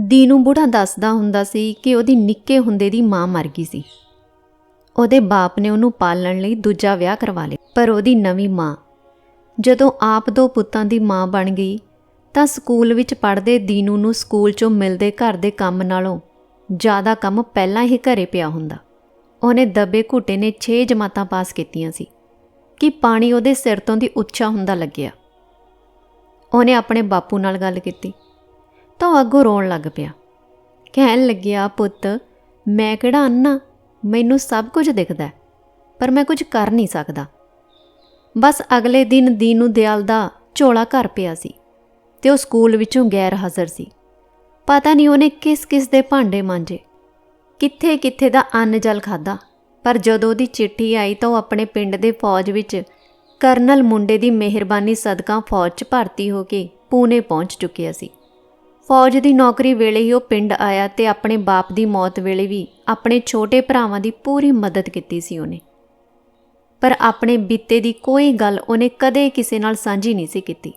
ਦੀਨੂ ਬੁੜਾ ਦੱਸਦਾ ਹੁੰਦਾ ਸੀ ਕਿ ਉਹਦੀ ਨਿੱਕੇ ਹੁੰਦੇ ਦੀ ਮਾਂ ਮਰ ਗਈ ਸੀ। ਉਹਦੇ ਬਾਪ ਨੇ ਉਹਨੂੰ ਪਾਲਣ ਲਈ ਦੂਜਾ ਵਿਆਹ ਕਰਵਾ ਲਿਆ। ਪਰ ਉਹਦੀ ਨਵੀਂ ਮਾਂ, ਜਦੋਂ ਆਪ ਦੋ ਪੁੱਤਾਂ ਦੀ ਮਾਂ ਬਣ ਗਈ, ਤਾਂ ਸਕੂਲ ਵਿੱਚ ਪੜ੍ਹਦੇ ਦੀਨੂ ਨੂੰ ਸਕੂਲ 'ਚੋਂ ਮਿਲਦੇ ਘਰ ਦੇ ਕੰਮ ਨਾਲੋਂ ਜ਼ਿਆਦਾ ਕੰਮ ਪਹਿਲਾਂ ਹੀ ਘਰੇ ਪਿਆ ਹੁੰਦਾ। ਉਹਨੇ ਦੱਬੇ ਘੁੱਟੇ ਨੇ 6 ਜਮਾਤਾਂ ਪਾਸ ਕੀਤੀਆਂ ਸੀ ਕਿ ਪਾਣੀ ਉਹਦੇ ਸਿਰ ਤੋਂ ਦੀ ਉੱਚਾ ਹੁੰਦਾ ਲੱਗਿਆ। ਉਹਨੇ ਆਪਣੇ ਬਾਪੂ ਨਾਲ ਗੱਲ ਕੀਤੀ। ਤਾਂ ਉਹ ਅੱਗੋਂ ਰੋਣ ਲੱਗ ਪਿਆ। ਕਹਿਣ ਲੱਗਿਆ, ਪੁੱਤ, ਮੈਂ ਕਿਹੜਾ ਅੰਨਾ ਮੈਨੂੰ ਸਭ ਕੁਝ ਦਿਖਦਾ ਪਰ ਮੈਂ ਕੁਝ ਕਰ ਨਹੀਂ ਸਕਦਾ। ਬਸ ਅਗਲੇ ਦਿਨ ਦੀਨੂ ਦਿਆਲ ਦਾ ਝੋਲਾ ਘਰ ਪਿਆ ਸੀ ਤੇ ਉਹ ਸਕੂਲ ਵਿੱਚੋਂ ਗੈਰ ਹਾਜ਼ਰ ਸੀ। ਪਤਾ ਨਹੀਂ ਉਹਨੇ ਕਿਸ ਕਿਸ ਦੇ ਭਾਂਡੇ ਮਾਂਜੇ। ਕਿੱਥੇ ਕਿੱਥੇ ਦਾ ਅੰਨ ਜਲ ਖਾਦਾ ਪਰ ਜਦੋਂ ਦੀ ਚਿੱਠੀ ਆਈ ਤਾਂ ਉਹ ਆਪਣੇ ਪਿੰਡ ਦੇ ਫੌਜ ਵਿੱਚ ਕਰਨਲ ਮੁੰਡੇ ਦੀ ਮਿਹਰਬਾਨੀ ਸਦਕਾ ਫੌਜ 'ਚ ਭਰਤੀ ਹੋ ਕੇ ਪੂਨੇ ਪਹੁੰਚ ਚੁੱਕਿਆ ਸੀ। ਫੌਜ ਦੀ ਨੌਕਰੀ ਵੇਲੇ ਹੀ ਉਹ ਪਿੰਡ ਆਇਆ ਤੇ ਆਪਣੇ ਬਾਪ ਦੀ ਮੌਤ ਵੇਲੇ ਵੀ ਆਪਣੇ ਛੋਟੇ ਭਰਾਵਾਂ ਦੀ ਪੂਰੀ ਮਦਦ ਕੀਤੀ ਸੀ ਉਹਨੇ। ਪਰ ਆਪਣੇ ਬੀਤੇ ਦੀ ਕੋਈ ਗੱਲ ਉਹਨੇ ਕਦੇ ਕਿਸੇ ਨਾਲ ਸਾਂਝੀ ਨਹੀਂ ਸੀ ਕੀਤੀ।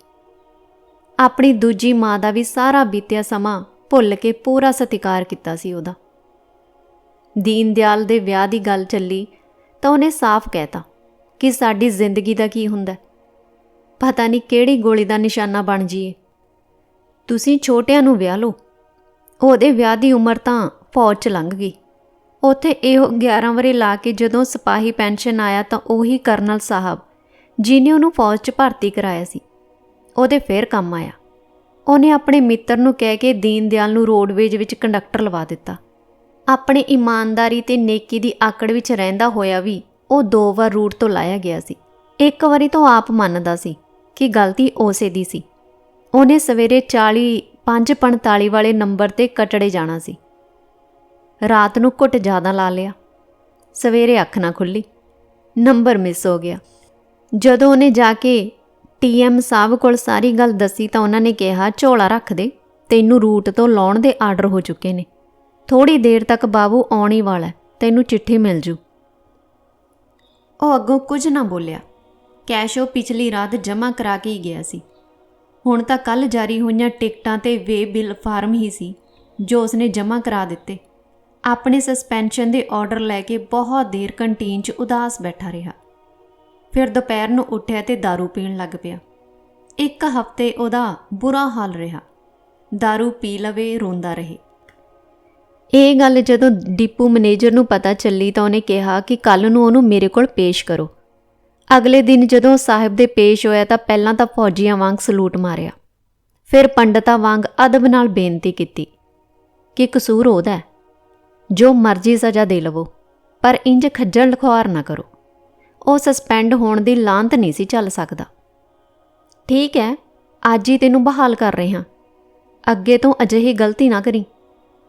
ਆਪਣੀ ਦੂਜੀ ਮਾਂ ਦਾ ਵੀ ਸਾਰਾ ਬੀਤਿਆ ਸਮਾਂ ਭੁੱਲ ਕੇ ਪੂਰਾ ਸਤਿਕਾਰ ਕੀਤਾ ਸੀ ਉਹਦਾ। ਦੀਨ ਦਿਆਲ ਦੇ ਵਿਆਹ ਦੀ ਗੱਲ ਚੱਲੀ ਤਾਂ ਉਹਨੇ ਸਾਫ਼ ਕਹਿਤਾ ਕਿ ਸਾਡੀ ਜ਼ਿੰਦਗੀ ਦਾ ਕੀ ਹੁੰਦਾ? ਪਤਾ ਨਹੀਂ ਕਿਹੜੀ ਗੋਲੀ ਦਾ ਨਿਸ਼ਾਨਾ ਬਣ ਜੀਏ ਤੁਸੀਂ ਛੋਟਿਆਂ ਨੂੰ ਵਿਆਹ ਲਓ। ਉਹਦੇ ਵਿਆਹ ਦੀ ਉਮਰ ਤਾਂ ਫੌਜ 'ਚ ਲੰਘ ਗਈ। ਉੱਥੇ ਇਹੋ 11 ਵਰੇ ਲਾ ਕੇ ਜਦੋਂ ਸਿਪਾਹੀ ਪੈਨਸ਼ਨ ਆਇਆ ਤਾਂ ਉਹੀ ਕਰਨਲ ਸਾਹਿਬ ਜਿਨੇ ਉਹਨੂੰ ਫੌਜ 'ਚ ਭਰਤੀ ਕਰਾਇਆ ਸੀ। ਉਹਦੇ ਫੇਰ ਕੰਮ ਆਇਆ। ਉਹਨੇ ਆਪਣੇ ਮਿੱਤਰ ਨੂੰ ਕਹਿ ਕੇ ਦੀਨ ਦਿਆਲ ਨੂੰ ਰੋਡਵੇਜ ਵਿੱਚ ਕੰਡਕਟਰ ਲਵਾ ਦਿੱਤਾ। ਆਪਣੇ ਇਮਾਨਦਾਰੀ ਤੇ ਨੇਕੀ ਦੀ ਆਕੜ ਵਿੱਚ ਰਹਿੰਦਾ ਹੋਇਆ ਵੀ ਉਹ ਦੋ ਵਾਰ ਰੂਟ ਤੋਂ ਲਾਇਆ ਗਿਆ ਸੀ। ਇੱਕ ਵਾਰੀ ਤਾਂ ਆਪ ਮੰਨਦਾ ਸੀ ਕਿ ਗਲਤੀ ਉਸੇ ਦੀ ਸੀ। ਉਹਨੇ ਸਵੇਰੇ 40 5:45 ਵਾਲੇ ਨੰਬਰ ਤੇ ਕਟੜੇ ਜਾਣਾ ਸੀ। ਰਾਤ ਨੂੰ ਘੁੱਟ ਜ਼ਿਆਦਾ ਲਾ ਲਿਆ। ਸਵੇਰੇ ਅੱਖ ਨਾ ਖੁੱਲੀ। ਨੰਬਰ ਮਿਸ ਹੋ ਗਿਆ। ਜਦੋਂ ਉਹਨੇ ਜਾ ਕੇ ਟੀਐਮ ਸਾਹਿਬ ਕੋਲ ਸਾਰੀ ਗੱਲ ਦੱਸੀ ਤਾਂ ਉਹਨਾਂ ਨੇ ਕਿਹਾ ਝੋਲਾ ਰੱਖ ਦੇ ਤੈਨੂੰ ਰੂਟ ਤੋਂ ਲਾਉਣ ਦੇ ਆਰਡਰ ਹੋ ਚੁੱਕੇ ਨੇ। ਥੋੜੀ ਦੇਰ ਤੱਕ ਬਾਬੂ ਆਉਣ ਹੀ ਵਾਲਾ ਹੈ, ਤੈਨੂੰ ਚਿੱਠੀ ਮਿਲ ਜੂ ਉਹ ਅੱਗੋਂ ਕੁਝ ਨਾ ਬੋਲਿਆ। ਕੈਸ਼ ਉਹ ਪਿਛਲੀ ਰਾਤ ਜਮ੍ਹਾਂ ਕਰਾ ਕੇ ਹੀ ਗਿਆ ਸੀ। ਹੁਣ ਤਾਂ ਕੱਲ ਜਾਰੀ ਹੋਈਆਂ ਟਿਕਟਾਂ ਤੇ ਵੇ ਬਿੱਲ ਫਾਰਮ ਹੀ ਸੀ ਜੋ ਉਸਨੇ ਜਮ੍ਹਾਂ ਕਰਾ ਦਿੱਤੇ ਆਪਣੇ ਸਸਪੈਂਸ਼ਨ ਦੇ ਆਰਡਰ ਲੈ ਕੇ ਬਹੁਤ ਦੇਰ ਕੰਟੀਨ 'ਚ ਉਦਾਸ ਬੈਠਾ ਰਿਹਾ ਫਿਰ ਦੁਪਹਿਰ ਨੂੰ ਉੱਠਿਆ ਤੇ दारू ਪੀਣ ਲੱਗ ਪਿਆ ਇੱਕ ਹਫ਼ਤੇ ਉਹਦਾ ਬੁਰਾ ਹਾਲ ਰਿਹਾ दारू ਪੀ ਲਵੇ ਰੋਂਦਾ ਰਹੇ ਇਹ ਗੱਲ ਜਦੋਂ ਡਿਪੂ ਮੈਨੇਜਰ ਨੂੰ ਪਤਾ ਚੱਲੀ ਤਾਂ ਉਹਨੇ ਕਿਹਾ ਕਿ ਕੱਲ ਨੂੰ ਉਹਨੂੰ ਮੇਰੇ ਕੋਲ ਪੇਸ਼ ਕਰੋ ਅਗਲੇ ਦਿਨ ਜਦੋਂ ਸਾਹਿਬ ਦੇ ਪੇਸ਼ ਹੋਇਆ ਤਾਂ ਪਹਿਲਾਂ ਤਾਂ ਫੌਜੀਆਂ ਵਾਂਗ ਸਲੂਟ ਮਾਰਿਆ। ਫਿਰ ਪੰਡਤਾਂ ਵਾਂਗ ਅਦਬ ਨਾਲ ਬੇਨਤੀ ਕੀਤੀ ਕਿ ਕਸੂਰ ਉਹਦਾ ਹੈ। ਜੋ ਮਰਜ਼ੀ ਸਜ਼ਾ ਦੇ ਲਵੋ, ਪਰ ਇੰਜ ਖੱਜਲ ਲਖਵਾਰ ਨਾ ਕਰੋ। ਉਹ ਸਸਪੈਂਡ ਹੋਣ ਦੀ ਲਾਂਤ ਨਹੀਂ ਸੀ ਚੱਲ ਸਕਦਾ। ਠੀਕ ਹੈ, ਅੱਜ ਹੀ ਤੈਨੂੰ ਬਹਾਲ ਕਰ ਰਹੇ ਹਾਂ। ਅੱਗੇ ਤੋਂ ਅਜਿਹੀ ਗਲਤੀ ਨਾ ਕਰੀ।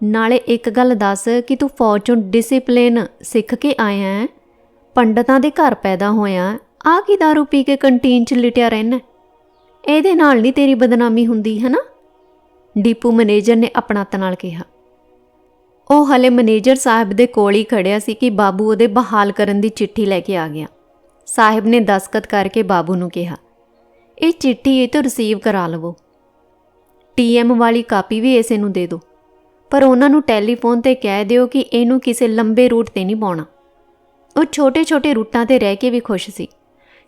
ਨਾਲੇ ਇੱਕ ਗੱਲ ਦੱਸ ਕਿ ਤੂੰ ਫੌਜ ਚੋਂ ਡਿਸਪਲਿਨ ਸਿੱਖ ਕੇ ਆਇਆ ਹੈ। ਪੰਡਤਾਂ ਦੇ ਘਰ ਪੈਦਾ ਹੋਇਆ ਆ ਕੀ दारू ਪੀ ਕੇ ਕੰਟੀਨ 'ਚ ਲਿਟਿਆ ਰਹਿਣਾ ਇਹਦੇ ਨਾਲ ਨਹੀਂ ਤੇਰੀ ਬਦਨਾਮੀ ਹੁੰਦੀ ਹੈ ਨਾ ਡੀਪੂ ਮੈਨੇਜਰ ਨੇ ਆਪਣਾਤ ਨਾਲ ਕਿਹਾ। ਉਹ ਹਲੇ ਮੈਨੇਜਰ ਸਾਹਿਬ ਦੇ ਕੋਲ ਹੀ ਖੜਿਆ ਸੀ ਕਿ ਬਾਬੂ ਉਹਦੇ ਬਹਾਲ ਕਰਨ ਦੀ ਚਿੱਠੀ ਲੈ ਕੇ ਆ ਗਿਆ। ਸਾਹਿਬ ਨੇ ਦਸਖਤ ਕਰਕੇ ਬਾਬੂ ਨੂੰ ਕਿਹਾ, ਇਹ ਚਿੱਠੀ ਇਹ ਤੋਂ ਰਿਸੀਵ ਕਰਾ ਲਵੋ। ਟੀਐਮ ਵਾਲੀ ਕਾਪੀ ਵੀ ਇਸੇ ਨੂੰ ਦੇ ਦਿਓ ਪਰ ਉਹਨਾਂ ਨੂੰ ਟੈਲੀਫੋਨ ਤੇ ਕਹਿ ਦਿਓ ਕਿ ਇਹਨੂੰ ਕਿਸੇ ਲੰਬੇ ਰੂਟ ਤੇ ਨਹੀਂ ਪਾਉਣਾ। ਉਹ ਛੋਟੇ-ਛੋਟੇ ਰੂਟਾਂ ਤੇ ਰਹਿ ਕੇ ਵੀ ਖੁਸ਼ ਸੀ।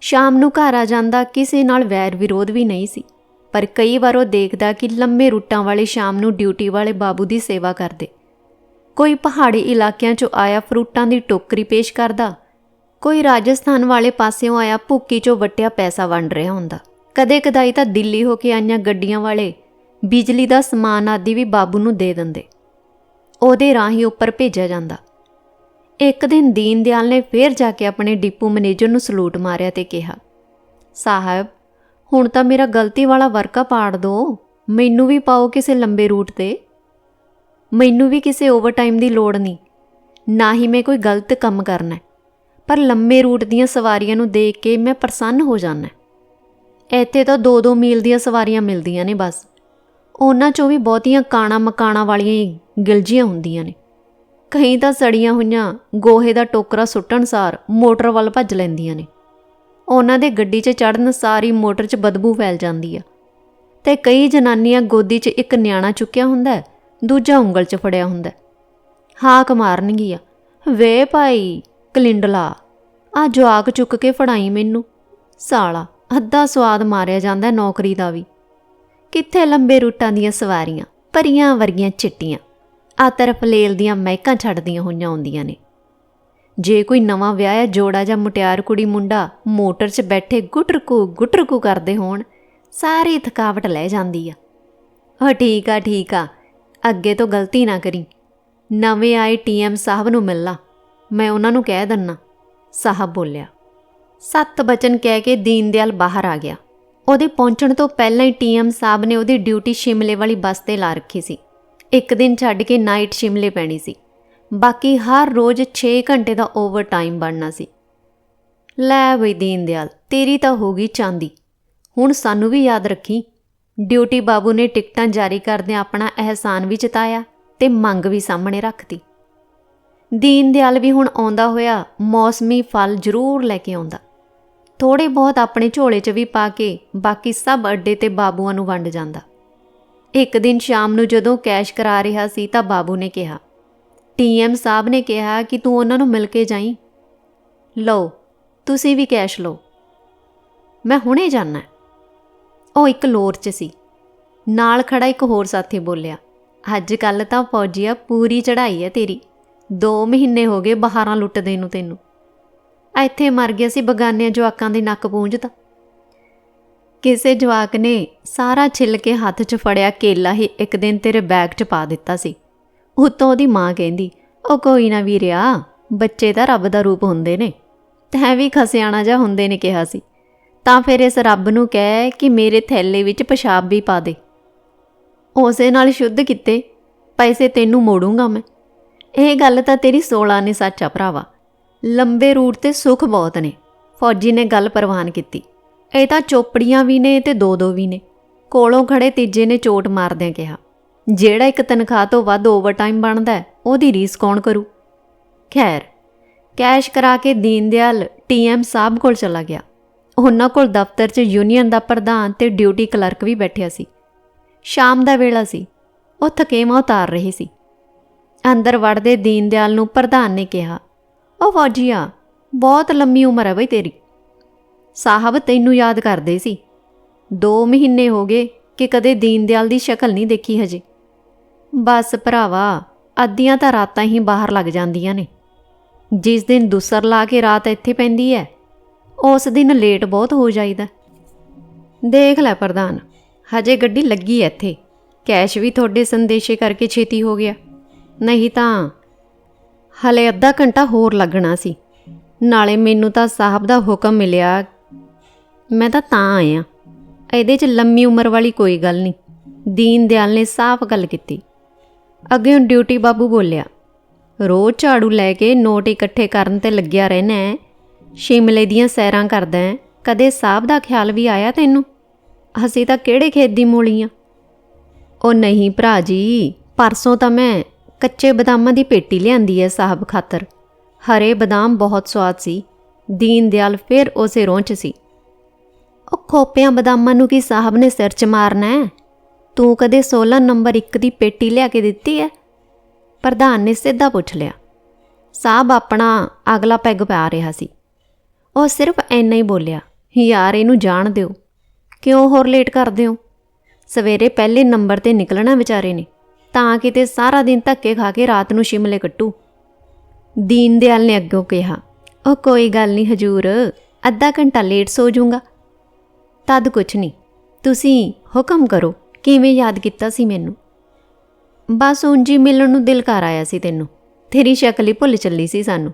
ਸ਼ਾਮ ਨੂੰ ਘਰ ਆ ਜਾਂਦਾ, ਕਿਸੇ ਨਾਲ ਵੈਰ ਵਿਰੋਧ ਵੀ ਨਹੀਂ ਸੀ। ਪਰ ਕਈ ਵਾਰ ਉਹ ਦੇਖਦਾ ਕਿ ਲੰਮੇ ਰੂਟਾਂ ਵਾਲੇ ਸ਼ਾਮ ਨੂੰ ਡਿਊਟੀ ਵਾਲੇ ਬਾਬੂ ਦੀ ਸੇਵਾ ਕਰਦੇ। ਕੋਈ ਪਹਾੜੀ ਇਲਾਕਿਆਂ 'ਚੋਂ ਆਇਆ ਫਰੂਟਾਂ ਦੀ ਟੋਕਰੀ ਪੇਸ਼ ਕਰਦਾ। ਕੋਈ ਰਾਜਸਥਾਨ ਵਾਲੇ ਪਾਸਿਓਂ ਆਇਆ ਭੁੱਕੀ 'ਚੋਂ ਵਟਿਆ ਪੈਸਾ ਵੰਡ ਰਿਹਾ ਹੁੰਦਾ। ਕਦੇ ਕਦਾਈ ਤਾਂ ਦਿੱਲੀ ਹੋ ਕੇ ਆਈਆਂ ਗੱਡੀਆਂ ਵਾਲੇ ਬਿਜਲੀ ਦਾ ਸਮਾਨ ਆਦਿ ਵੀ ਬਾਬੂ ਨੂੰ ਦੇ ਦਿੰਦੇ। ਉਹਦੇ ਰਾਹੀਂ ਉੱਪਰ ਭੇਜਿਆ ਜਾਂਦਾ। ਇੱਕ ਦਿਨ ਦੀਨ ਦਿਆਲ ਨੇ ਫੇਰ ਜਾ ਕੇ ਆਪਣੇ ਡਿਪੂ ਮੈਨੇਜਰ ਨੂੰ ਸਲੂਟ ਮਾਰਿਆ ਤੇ ਕਿਹਾ, ਸਾਹਿਬ, ਹੁਣ ਤਾਂ ਮੇਰਾ ਗਲਤੀ ਵਾਲਾ ਵਰਕਾ ਪਾੜ ਦੋ। ਮੈਨੂੰ ਵੀ ਪਾਓ ਕਿਸੇ ਲੰਬੇ ਰੂਟ ਤੇ। ਮੈਨੂੰ ਵੀ ਕਿਸੇ ਓਵਰਟਾਈਮ ਦੀ ਲੋੜ ਨਹੀਂ। ਨਾ ਹੀ ਮੈਂ ਕੋਈ ਗਲਤ ਕੰਮ ਕਰਨਾ ਪਰ ਲੰਮੇ ਰੂਟ ਦੀਆਂ ਸਵਾਰੀਆਂ ਨੂੰ ਦੇਖ ਕੇ ਮੈਂ ਪ੍ਰਸੰਨ ਹੋ ਜਾਂਦਾ ਇੱਥੇ ਤਾਂ 2-2 ਮੀਲ ਦੀਆਂ ਸਵਾਰੀਆਂ ਮਿਲਦੀਆਂ ਨੇ ਬਸ। ਉਹਨਾਂ ਚੋਂ ਵੀ ਬਹੁਤੀਆਂ ਕਾਣਾ ਮਕਾਣਾ ਵਾਲੀਆਂ ਗਿਲਜੀਆਂ ਹੁੰਦੀਆਂ ਨੇ। ਕਈ ਤਾਂ ਸੜੀਆਂ ਹੋਈਆਂ, ਗੋਹੇ ਦਾ ਟੋਕਰਾ ਸੁੱਟਣ ਸਾਰ ਮੋਟਰ ਵੱਲ ਭੱਜ ਲੈਂਦੀਆਂ ਨੇ। ਉਹਨਾਂ ਦੇ ਗੱਡੀ 'ਚ ਚੜਨ ਸਾਰੀ ਮੋਟਰ 'ਚ ਬਦਬੂ ਫੈਲ ਜਾਂਦੀ ਆ। ਤੇ ਕਈ ਜਨਾਨੀਆਂ ਗੋਦੀ 'ਚ ਇੱਕ ਨਿਆਣਾ ਚੁੱਕਿਆ ਹੁੰਦਾ ਦੂਜਾ ਉਂਗਲ 'ਚ ਫੜਿਆ ਹੁੰਦਾ ਹਾਕ ਮਾਰਨਗੀਆਂ ਵੇ ਭਾਈ, ਕਲਿੰਡਲਾ, ਆ ਜਵਾਕ ਚੁੱਕ ਕੇ ਫੜਾਈ ਮੈਨੂੰ। ਸਾਲਾ, ਅੱਧਾ ਸਵਾਦ ਮਾਰਿਆ ਜਾਂਦਾ ਨੌਕਰੀ ਦਾ ਵੀ। ਕਿੱਥੇ ਲੰਬੇ ਰੂਟਾਂ ਦੀਆਂ ਸਵਾਰੀਆਂ, ਪਰੀਆਂ ਵਰਗੀਆਂ ਚਿੱਟੀਆਂ। ਆ ਤਰਫ ਲੇਲ ਦੀਆਂ ਮਹਿਕਾਂ ਛੱਡਦੀਆਂ ਹੋਈਆਂ ਆਉਂਦੀਆਂ ਨੇ। ਜੇ ਕੋਈ ਨਵਾਂ ਵਿਆਹਿਆ ਜੋੜਾ ਜਾਂ ਮੁਟਿਆਰ ਕੁੜੀ ਮੁੰਡਾ ਮੋਟਰ 'ਚ ਬੈਠੇ ਗੁਟਰਕੂ ਗੁਟਰਕੂ ਕਰਦੇ ਹੋਣ, ਸਾਰੀ ਥਕਾਵਟ ਲੈ ਜਾਂਦੀ ਆ। ਹਾਂ, ਠੀਕ ਆ ਠੀਕ ਆ, ਅੱਗੇ ਤੋਂ ਗਲਤੀ ਨਾ ਕਰੀ। ਨਵੇਂ ਆਏ ਟੀਐਮ ਸਾਹਿਬ ਨੂੰ ਮਿਲਣਾ, ਮੈਂ ਉਹਨਾਂ ਨੂੰ ਕਹਿ ਦਿੰਨਾ, ਸਾਹਿਬ ਬੋਲਿਆ। ਸੱਤ ਬਚਨ ਕਹਿ ਕੇ ਦੀਨਦਿਆਲ ਬਾਹਰ ਆ ਗਿਆ। ਉਹਦੇ ਪਹੁੰਚਣ ਤੋਂ ਪਹਿਲਾਂ ਹੀ ਟੀਐਮ ਸਾਹਿਬ ਨੇ ਉਹਦੀ ਡਿਊਟੀ ਸ਼ਿਮਲੇ ਵਾਲੀ ਬੱਸ ਤੇ ਲਾ ਰੱਖੀ ਸੀ। ਇੱਕ ਦਿਨ ਛੱਡ ਕੇ ਨਾਈਟ ਸ਼ਿਮਲੇ ਪੈਣੀ ਸੀ। ਬਾਕੀ ਹਰ ਰੋਜ਼ 6 ਘੰਟੇ ਦਾ ਓਵਰ ਟਾਈਮ ਬਣਨਾ ਸੀ। ਲੈ ਬਈ ਦੀਨਦਿਆਲ, ਤੇਰੀ ਤਾਂ ਹੋ ਗਈ ਚਾਂਦੀ। ਹੁਣ ਸਾਨੂੰ ਵੀ ਯਾਦ ਰੱਖੀ। ਡਿਊਟੀ ਬਾਬੂ ਨੇ ਟਿਕਟਾਂ ਜਾਰੀ ਕਰਦਿਆਂ ਆਪਣਾ ਅਹਿਸਾਨ ਵੀ ਜਤਾਇਆ ਤੇ ਮੰਗ ਵੀ ਸਾਹਮਣੇ ਰੱਖਤੀ। ਦੀਨਦਿਆਲ ਵੀ ਹੁਣ ਆਉਂਦਾ ਹੋਇਆ ਮੌਸਮੀ ਫਲ ਜ਼ਰੂਰ ਲੈ ਕੇ ਆਉਂਦਾ। ਥੋੜੇ ਬਹੁਤ ਆਪਣੇ ਝੋਲੇ 'ਚ ਵੀ ਪਾ ਕੇ ਬਾਕੀ ਸਭ ਅੱਡੇ ਤੇ ਬਾਬੂਆਂ ਨੂੰ ਵੰਡ ਜਾਂਦਾ। ਇੱਕ ਦਿਨ ਸ਼ਾਮ ਨੂੰ ਜਦੋਂ ਕੈਸ਼ ਕਰਾ ਰਿਹਾ ਸੀ ਤਾਂ ਬਾਬੂ ਨੇ ਕਿਹਾ ਟੀਐਮ ਸਾਹਿਬ ਨੇ ਕਿਹਾ ਕਿ ਤੂੰ ਉਹਨਾਂ ਨੂੰ ਮਿਲ ਕੇ ਜਾਈਂ। ਲਓ, ਤੁਸੀਂ ਵੀ ਕੈਸ਼ ਲਓ। ਮੈਂ ਹੁਣੇ ਜਾਣਾ ਉਹ ਇੱਕ ਲੋਰ 'ਚ ਸੀ। ਨਾਲ ਖੜਾ ਇੱਕ ਹੋਰ ਸਾਥੀ ਬੋਲਿਆ, ਅੱਜ ਕੱਲ ਤਾਂ ਫੌਜੀਆ ਪੂਰੀ ਚੜ੍ਹਾਈ ਹੈ ਤੇਰੀ। 2 ਮਹੀਨੇ ਹੋ ਗਏ ਬਹਾਰਾਂ ਲੁੱਟਦੇ ਨੂੰ ਤੈਨੂੰ। ਇੱਥੇ ਮਰ ਗਿਆ ਸੀ ਬਗਾਨਿਆਂ ਜਵਾਕਾਂ ਦੇ ਨੱਕ ਪੂੰਝਦਾ ਕਿਸੇ ਜਵਾਕ ਨੇ ਸਾਰਾ ਛਿੱਲ ਕੇ ਹੱਥ 'ਚ ਫੜਿਆ ਕੇਲਾ ਹੀ ਇੱਕ ਦਿਨ ਤੇਰੇ ਬੈਗ 'ਚ ਪਾ ਦਿੱਤਾ ਸੀ। ਉਤੋਂ ਉਹਦੀ ਮਾਂ ਕਹਿੰਦੀ, ਉਹ ਕੋਈ ਨਾ ਵੀਰਿਆ, ਬੱਚੇ ਤਾਂ ਰੱਬ ਦਾ ਰੂਪ ਹੁੰਦੇ ਨੇ। ਤੈਂ ਵੀ ਖਸਿਆਣਾ ਜਾਂ ਹੁੰਦੇ ਨੇ ਕਿਹਾ ਸੀ। ਤਾਂ ਫਿਰ ਇਸ ਰੱਬ ਨੂੰ ਕਹਿ ਕਿ ਮੇਰੇ ਥੈਲੇ ਵਿੱਚ ਪਿਸ਼ਾਬ ਵੀ ਪਾ ਦੇ। ਉਸੇ ਨਾਲ ਸ਼ੁੱਧ ਕੀਤੇ, ਪੈਸੇ ਤੈਨੂੰ ਮੋੜੂੰਗਾ ਮੈਂ। ਇਹ ਗੱਲ ਤਾਂ ਤੇਰੀ 16 ਨੇ ਸੱਚਾ ਭਰਾਵਾ। ਲੰਬੇ ਰੂਟ ਤੇ ਸੁੱਖ ਬਹੁਤ ਨੇ। ਫੌਜੀ ਨੇ ਗੱਲ ਪ੍ਰਵਾਨ ਕੀਤੀ। ਇਹ ਤਾਂ ਚੋਪੜੀਆਂ ਵੀ ਨੇ ਤੇ ਦੋ ਦੋ ਵੀ ਨੇ। ਕੋਲੋਂ ਖੜੇ ਤੀਜੇ ਨੇ ਚੋਟ ਮਾਰਦਿਆਂ ਕਿਹਾ, ਜਿਹੜਾ ਇੱਕ ਤਨਖਾਹ ਤੋਂ ਵੱਧ ਓਵਰਟਾਈਮ ਬਣਦਾ ਉਹਦੀ ਰੀਸ ਕੌਣ ਕਰੂ? ਖੈਰ, ਕੈਸ਼ ਕਰਾ ਕੇ ਦੀਨਦਿਆਲ ਟੀਐਮ ਸਾਹਿਬ ਕੋਲ ਚਲਾ ਗਿਆ। ਉਹਨਾਂ ਕੋਲ ਦਫ਼ਤਰ 'ਚ ਯੂਨੀਅਨ ਦਾ ਪ੍ਰਧਾਨ ਤੇ ਡਿਊਟੀ ਕਲਰਕ ਵੀ ਬੈਠਿਆ ਸੀ। ਸ਼ਾਮ ਦਾ ਵੇਲਾ ਸੀ, ਉਹ ਥਕੇਵਾਂ ਉਤਾਰ ਰਹੀ ਸੀ। ਅੰਦਰ ਵੜਦੇ ਦੀਨਦਿਆਲ ਨੂੰ ਪ੍ਰਧਾਨ ਨੇ ਕਿਹਾ, ਉਹ ਫੌਜੀਆ, ਬਹੁਤ ਲੰਮੀ ਉਮਰ ਹੈ ਬਈ ਤੇਰੀ। ਸਾਹਿਬ ਤੈਨੂੰ ਯਾਦ ਕਰਦੇ ਸੀ। 2 ਮਹੀਨੇ ਹੋ ਗਏ ਕਿ ਕਦੇ ਦੀਨਦਿਆਲ ਦੀ ਸ਼ਕਲ ਨਹੀਂ ਦੇਖੀ ਹਜੇ। ਬਸ ਭਰਾਵਾ, ਅੱਧੀਆਂ ਤਾਂ ਰਾਤਾਂ ਹੀ ਬਾਹਰ ਲੱਗ ਜਾਂਦੀਆਂ ਨੇ। ਜਿਸ ਦਿਨ ਦੁਸਰ ਲਾ ਕੇ ਰਾਤ ਇੱਥੇ ਪੈਂਦੀ ਹੈ ਉਸ ਦਿਨ ਲੇਟ ਬਹੁਤ ਹੋ ਜਾਈਦਾ। ਦੇਖ ਲੈ ਪ੍ਰਧਾਨ, ਹਜੇ ਗੱਡੀ ਲੱਗੀ ਐ ਇੱਥੇ। ਕੈਸ਼ ਵੀ ਤੁਹਾਡੇ ਸੰਦੇਸ਼ੇ ਕਰਕੇ ਛੇਤੀ ਹੋ ਗਿਆ। ਨਹੀਂ ਤਾਂ, ਹਲੇ ਅੱਧਾ ਘੰਟਾ ਹੋਰ ਲੱਗਣਾ ਸੀ। ਨਾਲੇ ਮੈਨੂੰ ਤਾਂ ਸਾਹਿਬ ਦਾ ਹੁਕਮ ਮਿਲਿਆ ਮੈਂ ਤਾਂ ਤਾਂ ਆਇਆ ਇਹਦੇ 'ਚ ਲੰਮੀ ਉਮਰ ਵਾਲੀ ਕੋਈ ਗੱਲ ਨਹੀਂ। ਦੀਨ ਦਿਆਲ ਨੇ ਸਾਫ਼ ਗੱਲ ਕੀਤੀ। ਅੱਗੇ ਡਿਊਟੀ ਬਾਬੂ ਬੋਲਿਆ, ਰੋਜ਼ ਝਾੜੂ ਲੈ ਕੇ ਨੋਟ ਇਕੱਠੇ ਕਰਨ ਤੇ ਲੱਗਿਆ ਰਹਿਣਾ ਹੈ ਸ਼ਿਮਲੇ ਦੀਆਂ ਸੈਰਾਂ ਕਰਦਾ ਹੈ ਕਦੇ ਸਾਹਿਬ ਦਾ ਖਿਆਲ ਵੀ ਆਇਆ ਤੈਨੂੰ? ਅਸੀਂ ਤਾਂ ਕਿਹੜੇ ਖੇਤ ਦੀ ਮੂਲੀਆਂ ਉਹ ਨਹੀਂ ਭਰਾ ਜੀ, ਪਰਸੋਂ ਤਾਂ ਮੈਂ ਕੱਚੇ ਬਦਾਮਾਂ ਦੀ ਪੇਟੀ ਲਿਆਂਦੀ ਹੈ ਸਾਹਿਬ ਖਾਤਰ। ਹਰੇ ਬਦਾਮ ਬਹੁਤ ਸਵਾਦ ਸੀ। ਦੀਨ ਦਿਆਲ ਫਿਰ ਉਸੇ ਰੋਂ 'ਚ ਸੀ। ਉਹ ਖੋਪਿਆਂ ਬਦਾਮਾਂ ਨੂੰ ਕੀ ਸਾਹਿਬ ਨੇ ਸਿਰ 'ਚ ਮਾਰਨਾ ਹੈ? ਤੂੰ ਕਦੇ 16 ਨੰਬਰ 1 ਦੀ ਪੇਟੀ ਲਿਆ ਕੇ ਦਿੱਤੀ ਹੈ? ਪ੍ਰਧਾਨ ਨੇ ਸਿੱਧਾ ਪੁੱਛ ਲਿਆ। ਸਾਹਿਬ ਆਪਣਾ ਅਗਲਾ ਪੈਗ ਪਾ ਰਿਹਾ ਸੀ। ਉਹ ਸਿਰਫ ਐਨਾ ਹੀ ਬੋਲਿਆ, ਯਾਰ, ਇਹਨੂੰ ਜਾਣ ਦਿਓ। ਕਿਉਂ ਹੋਰ ਲੇਟ ਕਰਦੇ ਹੋ? ਸਵੇਰੇ ਪਹਿਲੇ ਨੰਬਰ ਤੇ ਨਿਕਲਣਾ ਵਿਚਾਰੇ ਨੇ, ਤਾਂ ਕਿਤੇ ਸਾਰਾ ਦਿਨ ਧੱਕੇ ਖਾ ਕੇ ਰਾਤ ਨੂੰ ਸ਼ਿਮਲੇ ਕੱਟੂ। ਦੀਨ ਦਿਆਲ ਨੇ ਅੱਗੋਂ ਕਿਹਾ, ਉਹ ਕੋਈ ਗੱਲ ਨਹੀਂ, ਹਜੂਰ। ਅੱਧਾ ਘੰਟਾ ਲੇਟ ਸੋ ਜਾਊਂਗਾ ਤਦ ਕੁਛ ਨਹੀਂ। ਤੁਸੀਂ ਹੁਕਮ ਕਰੋ, ਕਿਵੇਂ ਯਾਦ ਕੀਤਾ ਸੀ ਮੈਨੂੰ? ਬਸ ਉਂਜੀ ਮਿਲਣ ਨੂੰ ਦਿਲ ਕਰ ਆਇਆ ਸੀ ਤੈਨੂੰ। ਤੇਰੀ ਸ਼ਕਲ ਹੀ ਭੁੱਲ ਚੱਲੀ ਸੀ ਸਾਨੂੰ।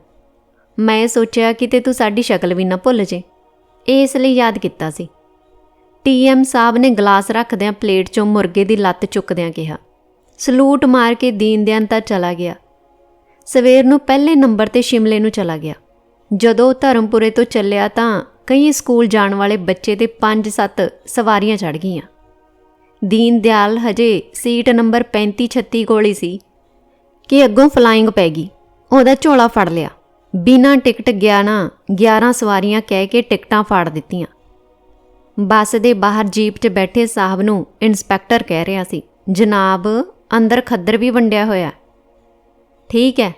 ਮੈਂ ਸੋਚਿਆ ਕਿਤੇ ਤੂੰ ਸਾਡੀ ਸ਼ਕਲ ਵੀ ਨਾ ਭੁੱਲ ਜੇ। ਇਸ ਲਈ ਯਾਦ ਕੀਤਾ ਸੀ। ਟੀਐਮ ਸਾਹਿਬ ਨੇ ਗਲਾਸ ਰੱਖਦਿਆਂ ਪਲੇਟ 'ਚੋਂ ਮੁਰਗੇ ਦੀ ਲੱਤ ਚੁੱਕਦਿਆਂ ਕਿਹਾ। ਸਲੂਟ ਮਾਰ ਕੇ ਦੀਨਦਿਆਂ ਤਾਂ ਚਲਾ ਗਿਆ। ਸਵੇਰ ਨੂੰ ਪਹਿਲੇ ਨੰਬਰ ਤੇ ਸ਼ਿਮਲੇ ਨੂੰ ਚਲਾ ਗਿਆ। ਜਦੋਂ ਧਰਮਪੁਰੇ ਤੋਂ ਚੱਲਿਆ ਤਾਂ ਕਈ ਸਕੂਲ ਜਾਣ ਵਾਲੇ ਬੱਚੇ ਤੇ 5-7 ਸਵਾਰੀਆਂ ਚੜ ਗਈਆਂ। ਦੀਨ ਦਿਆਲ ਹਜੇ ਸੀਟ ਨੰਬਰ 35-36 ਕੋਲ ਹੀ ਸੀ ਕਿ ਅੱਗੋਂ ਫਲਾਈਂਗ ਪੈ ਗਈ। ਉਹਦਾ ਝੋਲਾ ਫੜ ਲਿਆ। ਬਿਨਾਂ ਟਿਕਟ ਗਿਆ ਨਾ 11 ਸਵਾਰੀਆਂ ਕਹਿ ਕੇ ਟਿਕਟਾਂ ਫਾੜ ਦਿੱਤੀਆਂ। ਬੱਸ ਦੇ ਬਾਹਰ ਜੀਪ 'ਚ ਬੈਠੇ ਸਾਹਿਬ ਨੂੰ ਇਨਸਪੈਕਟਰ ਕਹਿ ਰਿਹਾ ਸੀ, ਜਨਾਬ, ਅੰਦਰ ਖੱਦਰ ਵੀ ਵੰਡਿਆ ਹੋਇਆ ਠੀਕ ਹੈ।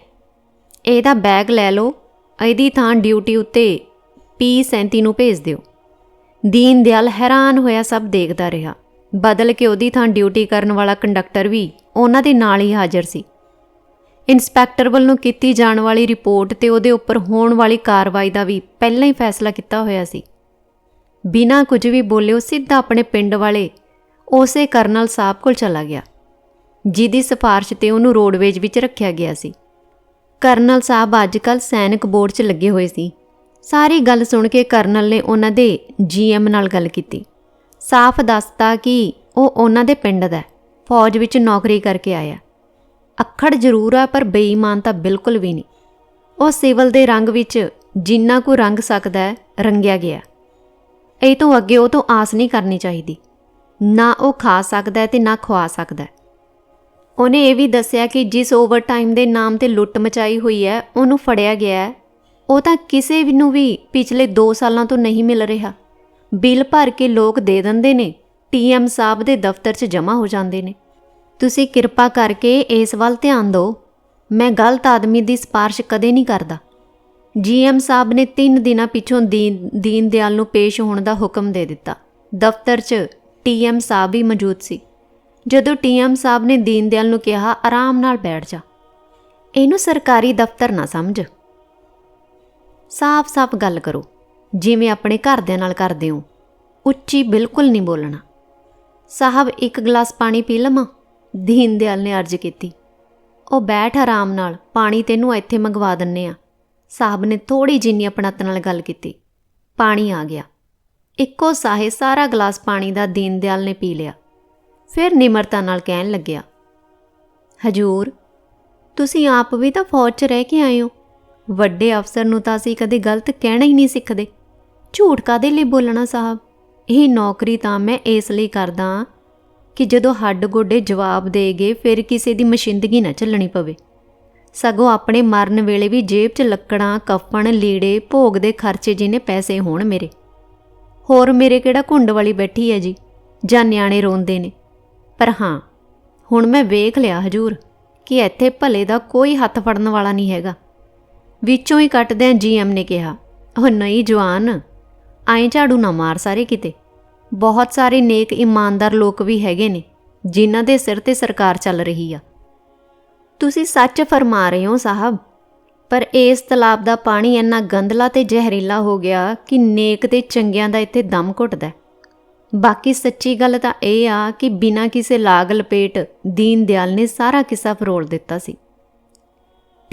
ਇਹਦਾ ਬੈਗ ਲੈ ਲਓ। ਇਹਦੀ ਥਾਂ ਡਿਊਟੀ ਉੱਤੇ P37 ਨੂੰ ਭੇਜ ਦਿਓ। ਦੀਨ ਦਿਆਲ ਹੈਰਾਨ ਹੋਇਆ ਸਭ ਦੇਖਦਾ ਰਿਹਾ। ਬਦਲ ਕੇ ਉਹਦੀ ਥਾਂ ਡਿਊਟੀ ਕਰਨ ਵਾਲਾ ਕੰਡਕਟਰ ਵੀ ਉਹਨਾਂ ਦੇ ਨਾਲ ਹੀ ਹਾਜ਼ਰ ਸੀ। ਇੰਸਪੈਕਟਰ ਵੱਲੋਂ ਕੀਤੀ ਜਾਣ ਵਾਲੀ ਰਿਪੋਰਟ ਤੇ ਉਹਦੇ ਉੱਪਰ ਹੋਣ ਵਾਲੀ ਕਾਰਵਾਈ ਦਾ ਵੀ ਪਹਿਲਾਂ ਹੀ ਫੈਸਲਾ ਕੀਤਾ ਹੋਇਆ ਸੀ। ਬਿਨਾਂ ਕੁਝ ਵੀ ਬੋਲੇ ਉਹ ਸਿੱਧਾ ਆਪਣੇ ਪਿੰਡ ਵਾਲੇ ਉਸੇ ਕਰਨਲ ਸਾਹਿਬ ਕੋਲ ਚਲਾ ਗਿਆ। ਜਿਹਦੀ ਸਿਫਾਰਿਸ਼ ਤੇ ਉਹਨੂੰ ਰੋਡਵੇਜ ਵਿੱਚ ਰੱਖਿਆ ਗਿਆ ਸੀ। ਕਰਨਲ ਸਾਹਿਬ ਅੱਜਕੱਲ ਸੈਨਿਕ ਬੋਰਡ 'ਚ ਲੱਗੇ ਹੋਏ ਸੀ। ਸਾਰੀ ਗੱਲ ਸੁਣ ਕੇ ਕਰਨਲ ਨੇ ਉਹਨਾਂ ਦੇ ਜੀਐਮ ਨਾਲ ਗੱਲ ਕੀਤੀ। ਸਾਫ਼ ਦੱਸਤਾ ਕਿ ਉਹ ਉਹਨਾਂ ਦੇ ਪਿੰਡ ਦਾ ਫੌਜ ਵਿੱਚ ਨੌਕਰੀ ਕਰਕੇ ਆਇਆ। ਅੱਖੜ ਜ਼ਰੂਰ ਆ, ਪਰ ਬੇਈਮਾਨ ਤਾਂ ਬਿਲਕੁਲ ਵੀ ਨਹੀਂ। ਉਹ ਸਿਵਲ ਦੇ ਰੰਗ ਵਿੱਚ ਜਿੰਨਾ ਕੋ ਰੰਗ ਸਕਦਾ ਰੰਗਿਆ ਗਿਆ। ਇਹ ਤੋਂ ਅੱਗੇ ਉਹ ਤੋਂ ਆਸ ਨਹੀਂ ਕਰਨੀ ਚਾਹੀਦੀ। ਨਾ ਉਹ ਖਾ ਸਕਦਾ ਹੈ ਤੇ ਨਾ ਖਵਾ ਸਕਦਾ ਉਹਨੇ ਇਹ ਵੀ ਦੱਸਿਆ ਕਿ ਜਿਸ ਓਵਰਟਾਈਮ ਦੇ ਨਾਮ ਤੇ ਲੁੱਟ ਮਚਾਈ ਹੋਈ ਹੈ, ਉਹਨੂੰ ਫੜਿਆ ਗਿਆ ਉਹ ਤਾਂ ਕਿਸੇ ਵੀ ਨੂੰ ਵੀ ਪਿਛਲੇ 2 ਸਾਲਾਂ ਤੋਂ ਨਹੀਂ ਮਿਲ ਰਿਹਾ। ਬਿੱਲ ਭਰ ਕੇ ਲੋਕ ਦੇ ਦਿੰਦੇ ਨੇ ਟੀਐਮ ਸਾਹਿਬ ਦੇ ਦਫ਼ਤਰ 'ਚ ਜਮ੍ਹਾਂ ਹੋ ਜਾਂਦੇ ਨੇ। ਤੁਸੀਂ ਕਿਰਪਾ ਕਰਕੇ ਇਸ ਵੱਲ ਧਿਆਨ ਦਿਓ। ਮੈਂ ਗਲਤ ਆਦਮੀ ਦੀ ਸਿਫਾਰਿਸ਼ ਕਦੇ ਨਹੀਂ ਕਰਦਾ। ਜੀਐਮ ਸਾਹਿਬ ਨੇ 3 ਦਿਨਾਂ ਪਿੱਛੋਂ ਦੀਨ ਦੀਨ ਦਿਆਲ ਨੂੰ ਪੇਸ਼ ਹੋਣ ਦਾ ਹੁਕਮ ਦੇ ਦਿੱਤਾ। ਦਫ਼ਤਰ 'ਚ ਟੀਐਮ ਸਾਹਿਬ ਵੀ ਮੌਜੂਦ ਸੀ। ਜਦੋਂ ਟੀਐਮ ਸਾਹਿਬ ਨੇ ਦੀਨ ਦਿਆਲ ਨੂੰ ਕਿਹਾ, ਆਰਾਮ ਨਾਲ ਬੈਠ ਜਾ। ਇਹਨੂੰ ਸਰਕਾਰੀ ਦਫ਼ਤਰ ਨਾ ਸਮਝ। ਸਾਫ਼-ਸਾਫ਼ ਗੱਲ ਕਰੋ। ਜਿਵੇਂ ਆਪਣੇ ਘਰਦਿਆਂ ਨਾਲ ਕਰਦੇ ਹੋ। ਉੱਚੀ ਬਿਲਕੁਲ ਨਹੀਂ ਬੋਲਣਾ। ਸਾਹਿਬ, ਇੱਕ ਗਲਾਸ ਪਾਣੀ ਪੀ ਲਵਾਂ? ਦੀਨ ਦਿਆਲ ਨੇ ਅਰਜ਼ ਕੀਤੀ। ਉਹ ਬੈਠ ਆਰਾਮ ਨਾਲ, ਪਾਣੀ ਤੈਨੂੰ ਇੱਥੇ ਮੰਗਵਾ ਦਿੰਨੇ ਆ। ਸਾਹਿਬ ਨੇ ਥੋੜੀ ਜਿੰਨੀ ਆਪਣਤ ਨਾਲ ਗੱਲ ਕੀਤੀ। ਪਾਣੀ ਆ ਗਿਆ। ਇੱਕੋ ਸਾਹੇ ਸਾਰਾ ਗਲਾਸ ਪਾਣੀ ਦਾ ਦੀਨ ਦਿਆਲ ਨੇ ਪੀ ਲਿਆ। ਫਿਰ ਨਿਮਰਤਾ ਨਾਲ ਕਹਿਣ ਲੱਗਿਆ, ਹਜੂਰ, ਤੁਸੀਂ ਆਪ ਵੀ ਤਾਂ ਫੌਜ 'ਚ ਰਹਿ ਕੇ ਆਏ ਹੋ। ਵੱਡੇ ਅਫਸਰ ਨੂੰ ਤਾਂ ਅਸੀਂ ਕਦੇ ਗਲਤ ਕਹਿਣਾ ਹੀ ਨਹੀਂ ਸਿੱਖਦੇ। ਝੂਠ ਕਾਦੇ ਲਈ ਬੋਲਣਾ ਸਾਹਿਬ? ਇਹ ਨੌਕਰੀ ਤਾਂ ਮੈਂ ਇਸ ਲਈ ਕਰਦਾ ਕਿ ਜਦੋਂ ਹੱਡ ਗੋਡੇ ਜਵਾਬ ਦੇਗੇ, ਫਿਰ ਕਿਸੇ ਦੀ ਮਸ਼ਿੰਦਗੀ ਨਾ ਚੱਲਣੀ ਪਵੇ। ਸਗੋਂ ਆਪਣੇ ਮਰਨ ਵੇਲੇ ਵੀ ਜੇਬ 'ਚ ਲੱਕੜਾਂ ਕਫਨ ਲੀੜੇ, ਭੋਗ ਦੇ ਖਰਚੇ ਜਿੰਨੇ ਪੈਸੇ ਹੋਣ ਮੇਰੇ। ਹੋਰ ਮੇਰੇ ਕਿਹੜਾ ਘੁੰਡ ਵਾਲੀ ਬੈਠੀ ਹੈ ਜੀ, ਜਾਂ ਨਿਆਣੇ ਰੋਂਦੇ ਨੇ? ਪਰ ਹਾਂ, ਹੁਣ ਮੈਂ ਵੇਖ ਲਿਆ ਹਜੂਰ ਕਿ ਇੱਥੇ ਭਲੇ ਦਾ ਕੋਈ ਹੱਥ ਫੜਨ ਵਾਲਾ ਨਹੀਂ ਹੈਗਾ। ਵਿੱਚੋਂ ਹੀ ਕੱਟਦਿਆਂ ਜੀਐਮ ਨੇ ਕਿਹਾ, ਉਹ ਨਹੀਂ ਜਵਾਨ ਐਂ ਝਾੜੂ ਨਾ ਮਾਰ ਸਾਰੇ ਕਿਤੇ। ਬਹੁਤ ਸਾਰੇ ਨੇਕ ਇਮਾਨਦਾਰ ਲੋਕ ਵੀ ਹੈਗੇ ਨੇ, ਜਿਨ੍ਹਾਂ ਦੇ ਸਿਰ ਤੇ ਸਰਕਾਰ ਚੱਲ ਰਹੀ ਆ। ਤੁਸੀਂ ਸੱਚ ਫਰਮਾ ਰਹੇ ਹੋ ਸਾਹਿਬ, ਪਰ ਇਸ ਤਲਾਬ ਦਾ ਪਾਣੀ ਇੰਨਾ ਗੰਦਲਾ ਤੇ ਜ਼ਹਿਰੀਲਾ ਹੋ ਗਿਆ ਕਿ ਨੇਕ ਤੇ ਚੰਗਿਆਂ ਦਾ ਇੱਥੇ ਦਮ ਘੁੱਟਦਾ ਬਾਕੀ ਸੱਚੀ ਗੱਲ ਤਾਂ ਇਹ ਆ ਕਿ ਬਿਨਾਂ ਕਿਸੇ ਲਾਗ ਲਪੇਟ ਦੀਨ ਦਿਆਲ ਨੇ ਸਾਰਾ ਕਿੱਸਾ ਫਰੋਲ ਦਿੱਤਾ ਸੀ।